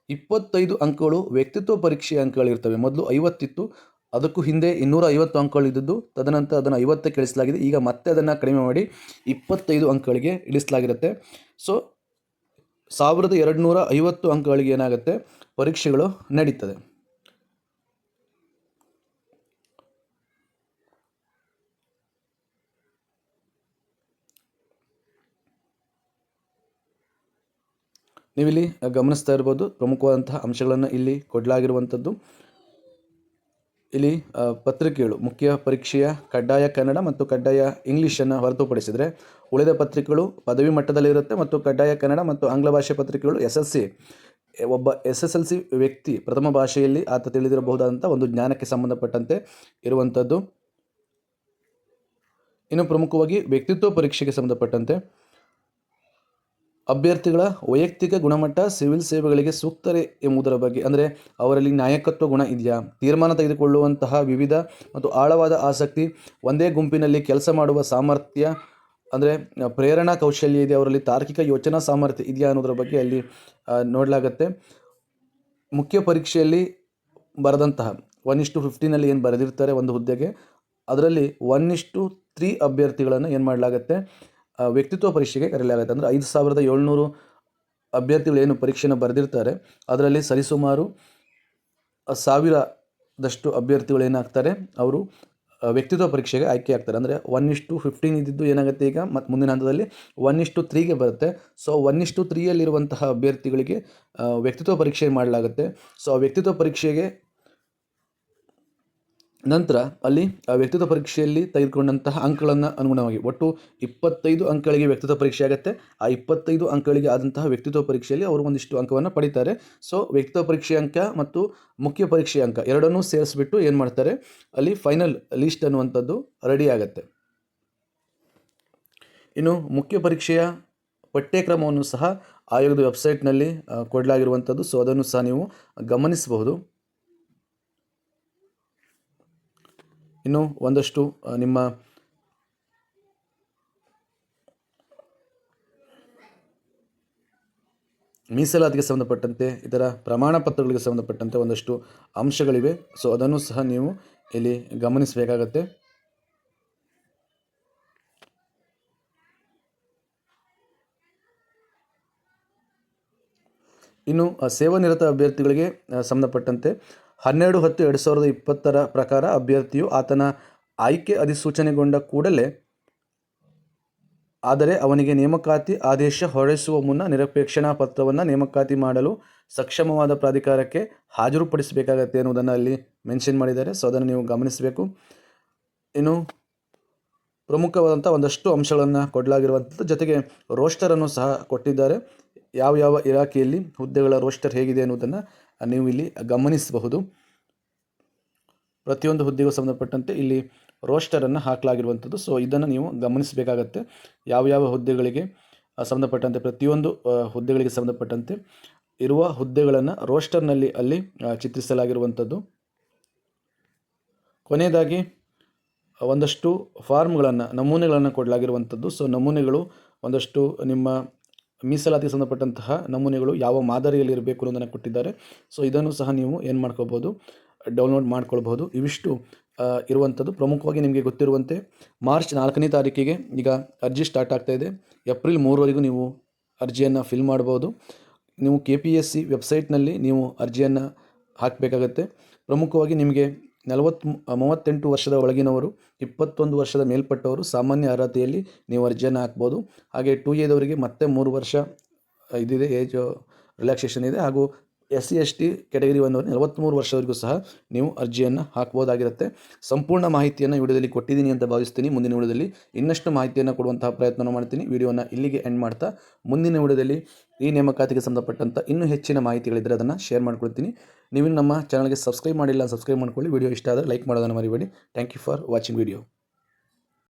[SPEAKER 1] ಇಪ್ಪತ್ತೈದು ಅಂಕಗಳು ವ್ಯಕ್ತಿತ್ವ ಪರೀಕ್ಷೆಯ ಅಂಕಗಳಿರ್ತವೆ ಮೊದಲು ಐವತ್ತಿತ್ತು, ಅದಕ್ಕೂ ಹಿಂದೆ ಇನ್ನೂರ ಐವತ್ತು ಅಂಕಗಳಿದ್ದದ್ದು ತದನಂತರ ಅದನ್ನು ಐವತ್ತಕ್ಕೆ ಇಳಿಸಲಾಗಿದೆ. ಈಗ ಮತ್ತೆ ಅದನ್ನು ಕಡಿಮೆ ಮಾಡಿ ಇಪ್ಪತ್ತೈದು ಅಂಕಗಳಿಗೆ ಇಳಿಸಲಾಗಿರುತ್ತೆ. ಸೊ ಸಾವಿರದ ಎರಡುನೂರ ಐವತ್ತು ಅಂಕಗಳಿಗೆ ಏನಾಗುತ್ತೆ? ಪರೀಕ್ಷೆಗಳು ನಡೀತದೆ. ನೀವಿಲ್ಲಿ ಗಮನಿಸ್ತಾ ಇರ್ಬೋದು ಪ್ರಮುಖವಾದಂತಹ ಅಂಶಗಳನ್ನು ಇಲ್ಲಿ ಕೊಡಲಾಗಿರುವಂಥದ್ದು. ಇಲ್ಲಿ ಪತ್ರಿಕೆಗಳು, ಮುಖ್ಯ ಪರೀಕ್ಷೆಯ ಕಡ್ಡಾಯ ಕನ್ನಡ ಮತ್ತು ಕಡ್ಡಾಯ ಇಂಗ್ಲೀಷನ್ನು ಹೊರತುಪಡಿಸಿದರೆ ಉಳಿದ ಪತ್ರಿಕೆಗಳು ಪದವಿ ಮಟ್ಟದಲ್ಲಿರುತ್ತೆ ಮತ್ತು ಕಡ್ಡಾಯ ಕನ್ನಡ ಮತ್ತು ಆಂಗ್ಲ ಭಾಷೆ ಪತ್ರಿಕೆಗಳು ಎಸ್ ಎಸ್ ಸಿ. ಒಬ್ಬ ಎಸ್ ಎಸ್ ಎಲ್ ಸಿ ವ್ಯಕ್ತಿ ಪ್ರಥಮ ಭಾಷೆಯಲ್ಲಿ ಆತ ತಿಳಿದಿರಬಹುದಾದಂಥ ಒಂದು ಜ್ಞಾನಕ್ಕೆ ಸಂಬಂಧಪಟ್ಟಂತೆ ಇರುವಂಥದ್ದು. ಇನ್ನು ಪ್ರಮುಖವಾಗಿ ವ್ಯಕ್ತಿತ್ವ ಪರೀಕ್ಷೆಗೆ ಸಂಬಂಧಪಟ್ಟಂತೆ ಅಭ್ಯರ್ಥಿಗಳ ವೈಯಕ್ತಿಕ ಗುಣಮಟ್ಟ, ಸಿವಿಲ್ ಸೇವೆಗಳಿಗೆ ಸೂಕ್ತರೇ ಎಂಬುದರ ಬಗ್ಗೆ, ಅಂದರೆ ಅವರಲ್ಲಿ ನಾಯಕತ್ವ ಗುಣ ಇದೆಯಾ? ತೀರ್ಮಾನ ತೆಗೆದುಕೊಳ್ಳುವಂತಹ ವಿವಿಧ ಮತ್ತು ಆಳವಾದ ಆಸಕ್ತಿ, ಒಂದೇ ಗುಂಪಿನಲ್ಲಿ ಕೆಲಸ ಮಾಡುವ ಸಾಮರ್ಥ್ಯ, ಅಂದರೆ ಪ್ರೇರಣಾ ಕೌಶಲ್ಯ ಇದೆ, ಅವರಲ್ಲಿ ತಾರ್ಕಿಕ ಯೋಚನಾ ಸಾಮರ್ಥ್ಯ ಇದೆಯಾ ಅನ್ನೋದ್ರ ಬಗ್ಗೆ ಅಲ್ಲಿ ನೋಡಲಾಗತ್ತೆ. ಮುಖ್ಯ ಪರೀಕ್ಷೆಯಲ್ಲಿ ಬರೆದಂತಹ ಒನ್ ಇಷ್ಟು ಫಿಫ್ಟೀನಲ್ಲಿ ಏನು ಬರೆದಿರ್ತಾರೆ ಒಂದು ಹುದ್ದೆಗೆ, ಅದರಲ್ಲಿ ಒನ್ ಇಷ್ಟು ತ್ರೀ ಅಭ್ಯರ್ಥಿಗಳನ್ನು ಏನು ಮಾಡಲಾಗುತ್ತೆ? ವ್ಯಕ್ತಿತ್ವ ಪರೀಕ್ಷೆಗೆ ಕರೆಯಲಾಗುತ್ತೆ. ಅಂದರೆ ಐದು ಸಾವಿರದ ಏಳ್ನೂರು ಅಭ್ಯರ್ಥಿಗಳು ಏನು ಪರೀಕ್ಷೆನ ಬರೆದಿರ್ತಾರೆ, ಅದರಲ್ಲಿ ಸರಿಸುಮಾರು ಸಾವಿರದಷ್ಟು ಅಭ್ಯರ್ಥಿಗಳು ಏನಾಗ್ತಾರೆ ಅವರು ವ್ಯಕ್ತಿತ್ವ ಪರೀಕ್ಷೆಗೆ ಆಯ್ಕೆ ಆಗ್ತಾರೆ ಅಂದರೆ ಒನ್ ಇಷ್ಟು ಫಿಫ್ಟೀನ್ ಇದ್ದಿದ್ದು ಏನಾಗುತ್ತೆ ಈಗ? ಮತ್ತು ಮುಂದಿನ ಹಂತದಲ್ಲಿ ಒನ್ ಇಷ್ಟು ತ್ರೀಗೆ ಬರುತ್ತೆ. ಸೊ ಒನ್ ಇಷ್ಟು ತ್ರೀಯಲ್ಲಿರುವಂತಹ ಅಭ್ಯರ್ಥಿಗಳಿಗೆ ವ್ಯಕ್ತಿತ್ವ ಪರೀಕ್ಷೆ ಮಾಡಲಾಗುತ್ತೆ. ಸೊ ಆ ವ್ಯಕ್ತಿತ್ವ ಪರೀಕ್ಷೆಗೆ ನಂತರ ಅಲ್ಲಿ ವ್ಯಕ್ತಿತ್ವ ಪರೀಕ್ಷೆಯಲ್ಲಿ ತೆಗೆದುಕೊಂಡಂತಹ ಅಂಕಗಳನ್ನು ಅನುಗುಣವಾಗಿ ಒಟ್ಟು ಇಪ್ಪತ್ತೈದು ಅಂಕಗಳಿಗೆ ವ್ಯಕ್ತಿತ್ವ ಪರೀಕ್ಷೆ ಆಗುತ್ತೆ. ಆ ಇಪ್ಪತ್ತೈದು ಅಂಕಗಳಿಗೆ ಆದಂತಹ ವ್ಯಕ್ತಿತ್ವ ಪರೀಕ್ಷೆಯಲ್ಲಿ ಅವರು ಒಂದಿಷ್ಟು ಅಂಕವನ್ನು ಪಡಿತಾರೆ. ಸೊ, ವ್ಯಕ್ತಿತ್ವ ಪರೀಕ್ಷೆ ಅಂಕ ಮತ್ತು ಮುಖ್ಯ ಪರೀಕ್ಷೆ ಅಂಕ ಎರಡನ್ನೂ ಸೇರಿಸ್ಬಿಟ್ಟು ಏನು ಮಾಡ್ತಾರೆ? ಅಲ್ಲಿ ಫೈನಲ್ ಲೀಸ್ಟ್ ಅನ್ನುವಂಥದ್ದು ರೆಡಿ ಆಗುತ್ತೆ. ಇನ್ನು ಮುಖ್ಯ ಪರೀಕ್ಷೆಯ ಪಠ್ಯಕ್ರಮವನ್ನು ಸಹ ಆಯೋಗದ ವೆಬ್ಸೈಟ್ನಲ್ಲಿ ಕೊಡಲಾಗಿರುವಂಥದ್ದು. ಸೊ, ಅದನ್ನು ಸಹ ನೀವು ಗಮನಿಸಬಹುದು. ಇನ್ನು ಒಂದಷ್ಟು ನಿಮ್ಮ ಮೀಸಲಾತಿಗೆ ಸಂಬಂಧಪಟ್ಟಂತೆ ಇದರ ಪ್ರಮಾಣ ಪತ್ರಗಳಿಗೆ ಸಂಬಂಧಪಟ್ಟಂತೆ ಒಂದಷ್ಟು ಅಂಶಗಳಿವೆ. ಸೊ ಅದನ್ನು ಸಹ ನೀವು ಇಲ್ಲಿ ಗಮನಿಸಬೇಕಾಗತ್ತೆ. ಇನ್ನು ಸೇವಾನಿರತ ಅಭ್ಯರ್ಥಿಗಳಿಗೆ ಸಂಬಂಧಪಟ್ಟಂತೆ ಹನ್ನೆರಡು ಹತ್ತು ಎರಡು ಸಾವಿರದ ಇಪ್ಪತ್ತರ ಪ್ರಕಾರ ಅಭ್ಯರ್ಥಿಯು ಆತನ ಆಯ್ಕೆ ಅಧಿಸೂಚನೆಗೊಂಡ ಕೂಡಲೇ ಆದರೆ ಅವನಿಗೆ ನೇಮಕಾತಿ ಆದೇಶ ಹೊರಡಿಸುವ ಮುನ್ನ ನಿರಪೇಕ್ಷಣಾ ಪತ್ರವನ್ನು ನೇಮಕಾತಿ ಮಾಡಲು ಸಕ್ಷಮವಾದ ಪ್ರಾಧಿಕಾರಕ್ಕೆ ಹಾಜರುಪಡಿಸಬೇಕಾಗತ್ತೆ ಅನ್ನೋದನ್ನು ಅಲ್ಲಿ ಮೆನ್ಷನ್ ಮಾಡಿದ್ದಾರೆ. ಸೊ, ಅದನ್ನು ನೀವು ಗಮನಿಸಬೇಕು. ಇನ್ನು ಪ್ರಮುಖವಾದಂಥ ಒಂದಷ್ಟು ಅಂಶಗಳನ್ನು ಕೊಡಲಾಗಿರುವಂಥದ್ದು ಜೊತೆಗೆ ರೋಸ್ಟರನ್ನು ಸಹ ಕೊಟ್ಟಿದ್ದಾರೆ. ಯಾವ ಯಾವ ಇಲಾಖೆಯಲ್ಲಿ ಹುದ್ದೆಗಳ ರೋಸ್ಟರ್ ಹೇಗಿದೆ ಅನ್ನೋದನ್ನು ನೀವು ಇಲ್ಲಿ ಗಮನಿಸಬಹುದು. ಪ್ರತಿಯೊಂದು ಹುದ್ದೆಗೂ ಸಂಬಂಧಪಟ್ಟಂತೆ ಇಲ್ಲಿ ರೋಸ್ಟರನ್ನು ಹಾಕಲಾಗಿರುವಂಥದ್ದು ಸೊ ಇದನ್ನು ನೀವು ಗಮನಿಸಬೇಕಾಗತ್ತೆ. ಯಾವ ಯಾವ ಹುದ್ದೆಗಳಿಗೆ ಸಂಬಂಧಪಟ್ಟಂತೆ ಪ್ರತಿಯೊಂದು ಹುದ್ದೆಗಳಿಗೆ ಸಂಬಂಧಪಟ್ಟಂತೆ ಇರುವ ಹುದ್ದೆಗಳನ್ನು ರೋಸ್ಟರ್ನಲ್ಲಿ ಅಲ್ಲಿ ಚಿತ್ರಿಸಲಾಗಿರುವಂಥದ್ದು ಕೊನೆಯದಾಗಿ, ಒಂದಷ್ಟು ಫಾರ್ಮ್ಗಳನ್ನು ನಮೂನೆಗಳನ್ನು ಕೊಡಲಾಗಿರುವಂಥದ್ದು ಸೊ ನಮೂನೆಗಳು ಒಂದಷ್ಟು ನಿಮ್ಮ ಮೀಸಲಾತಿಗೆ ಸಂಬಂಧಪಟ್ಟಂತಹ ನಮೂನೆಗಳು ಯಾವ ಮಾದರಿಯಲ್ಲಿ ಇರಬೇಕು ಅನ್ನೋದನ್ನು ಕೊಟ್ಟಿದ್ದಾರೆ. ಸೊ ಇದನ್ನು ಸಹ ನೀವು ಏನು ಮಾಡ್ಕೋಬೋದು ಡೌನ್ಲೋಡ್ ಮಾಡ್ಕೊಳ್ಬೋದು ಇವಿಷ್ಟು ಇರುವಂಥದ್ದು ಪ್ರಮುಖವಾಗಿ ನಿಮಗೆ ಗೊತ್ತಿರುವಂತೆ, ಮಾರ್ಚ್ ನಾಲ್ಕನೇ ತಾರೀಕಿಗೆ ಈಗ ಅರ್ಜಿ ಸ್ಟಾರ್ಟ್ ಆಗ್ತಾ ಇದೆ. ಏಪ್ರಿಲ್ ಮೂರವರೆಗೂ ನೀವು ಅರ್ಜಿಯನ್ನು ಫಿಲ್ ಮಾಡ್ಬೋದು. ನೀವು ಕೆ ಪಿ ಎಸ್ ಸಿ ವೆಬ್ಸೈಟ್ನಲ್ಲಿ ನೀವು ಅರ್ಜಿಯನ್ನು ಹಾಕಬೇಕಾಗತ್ತೆ. ಪ್ರಮುಖವಾಗಿ ನಿಮಗೆ ನಲವತ್ತು ಮೂವತ್ತೆಂಟು ವರ್ಷದ ಒಳಗಿನವರು, ಇಪ್ಪತ್ತೊಂದು ವರ್ಷದ ಮೇಲ್ಪಟ್ಟವರು ಸಾಮಾನ್ಯ ಅರ್ಹತೆಯಲ್ಲಿ ನೀವು ಅರ್ಜಿಯನ್ನು ಹಾಕ್ಬೋದು. ಹಾಗೆ ಟು ಎದವರಿಗೆ ಮತ್ತೆ ಮೂರು ವರ್ಷ ಇದಿದೆ, ಏಜ್ ರಿಲ್ಯಾಕ್ಸೇಷನ್ ಇದೆ. ಹಾಗೂ S C S T category ಒಂದವರು ನಲವತ್ತ್ಮೂರು ವರ್ಷವರೆಗೂ ಸಹ ನೀವು ಅರ್ಜಿಯನ್ನು ಹಾಕ್ಬೋದಾಗಿರುತ್ತೆ. ಸಂಪೂರ್ಣ ಮಾಹಿತಿಯನ್ನು ವಿಡಿಯೋದಲ್ಲಿ ಕೊಟ್ಟಿದ್ದೀನಿ ಅಂತ ಭಾವಿಸ್ತೀನಿ. ಮುಂದಿನ ವಿಡಿಯೋದಲ್ಲಿ ಇನ್ನಷ್ಟು ಮಾಹಿತಿಯನ್ನು ಕೊಡುವಂತಹ ಪ್ರಯತ್ನವನ್ನು ಮಾಡ್ತೀನಿ. ವಿಡಿಯೋನ ಇಲ್ಲಿಗೆ ಎಂಡ್ ಮಾಡ್ತಾ, ಮುಂದಿನ ವಿಡಿಯೋದಲ್ಲಿ ಈ ನೇಮಕಾತಿಗೆ ಸಂಬಂಧಪಟ್ಟಂಥ ಇನ್ನೂ ಹೆಚ್ಚಿನ ಮಾಹಿತಿಗಳಿದ್ದರೆ ಅದನ್ನು ಶೇರ್ ಮಾಡ್ಕೊಳ್ತೀನಿ ನೀವು ನಮ್ಮ ಚಾನಲ್ಗೆ ಸಬ್ಸ್ಕ್ರೈಬ್ ಮಾಡಿಲ್ಲ ಸಬ್ಸ್ಕ್ರೈಬ್ ಮಾಡ್ಕೊಳ್ಳಿ. ವಿಡಿಯೋ ಇಷ್ಟ ಆದರೆ ಲೈಕ್ ಮಾಡೋದನ್ನು ಮರಿಬೇಡಿ. Thank you for watching video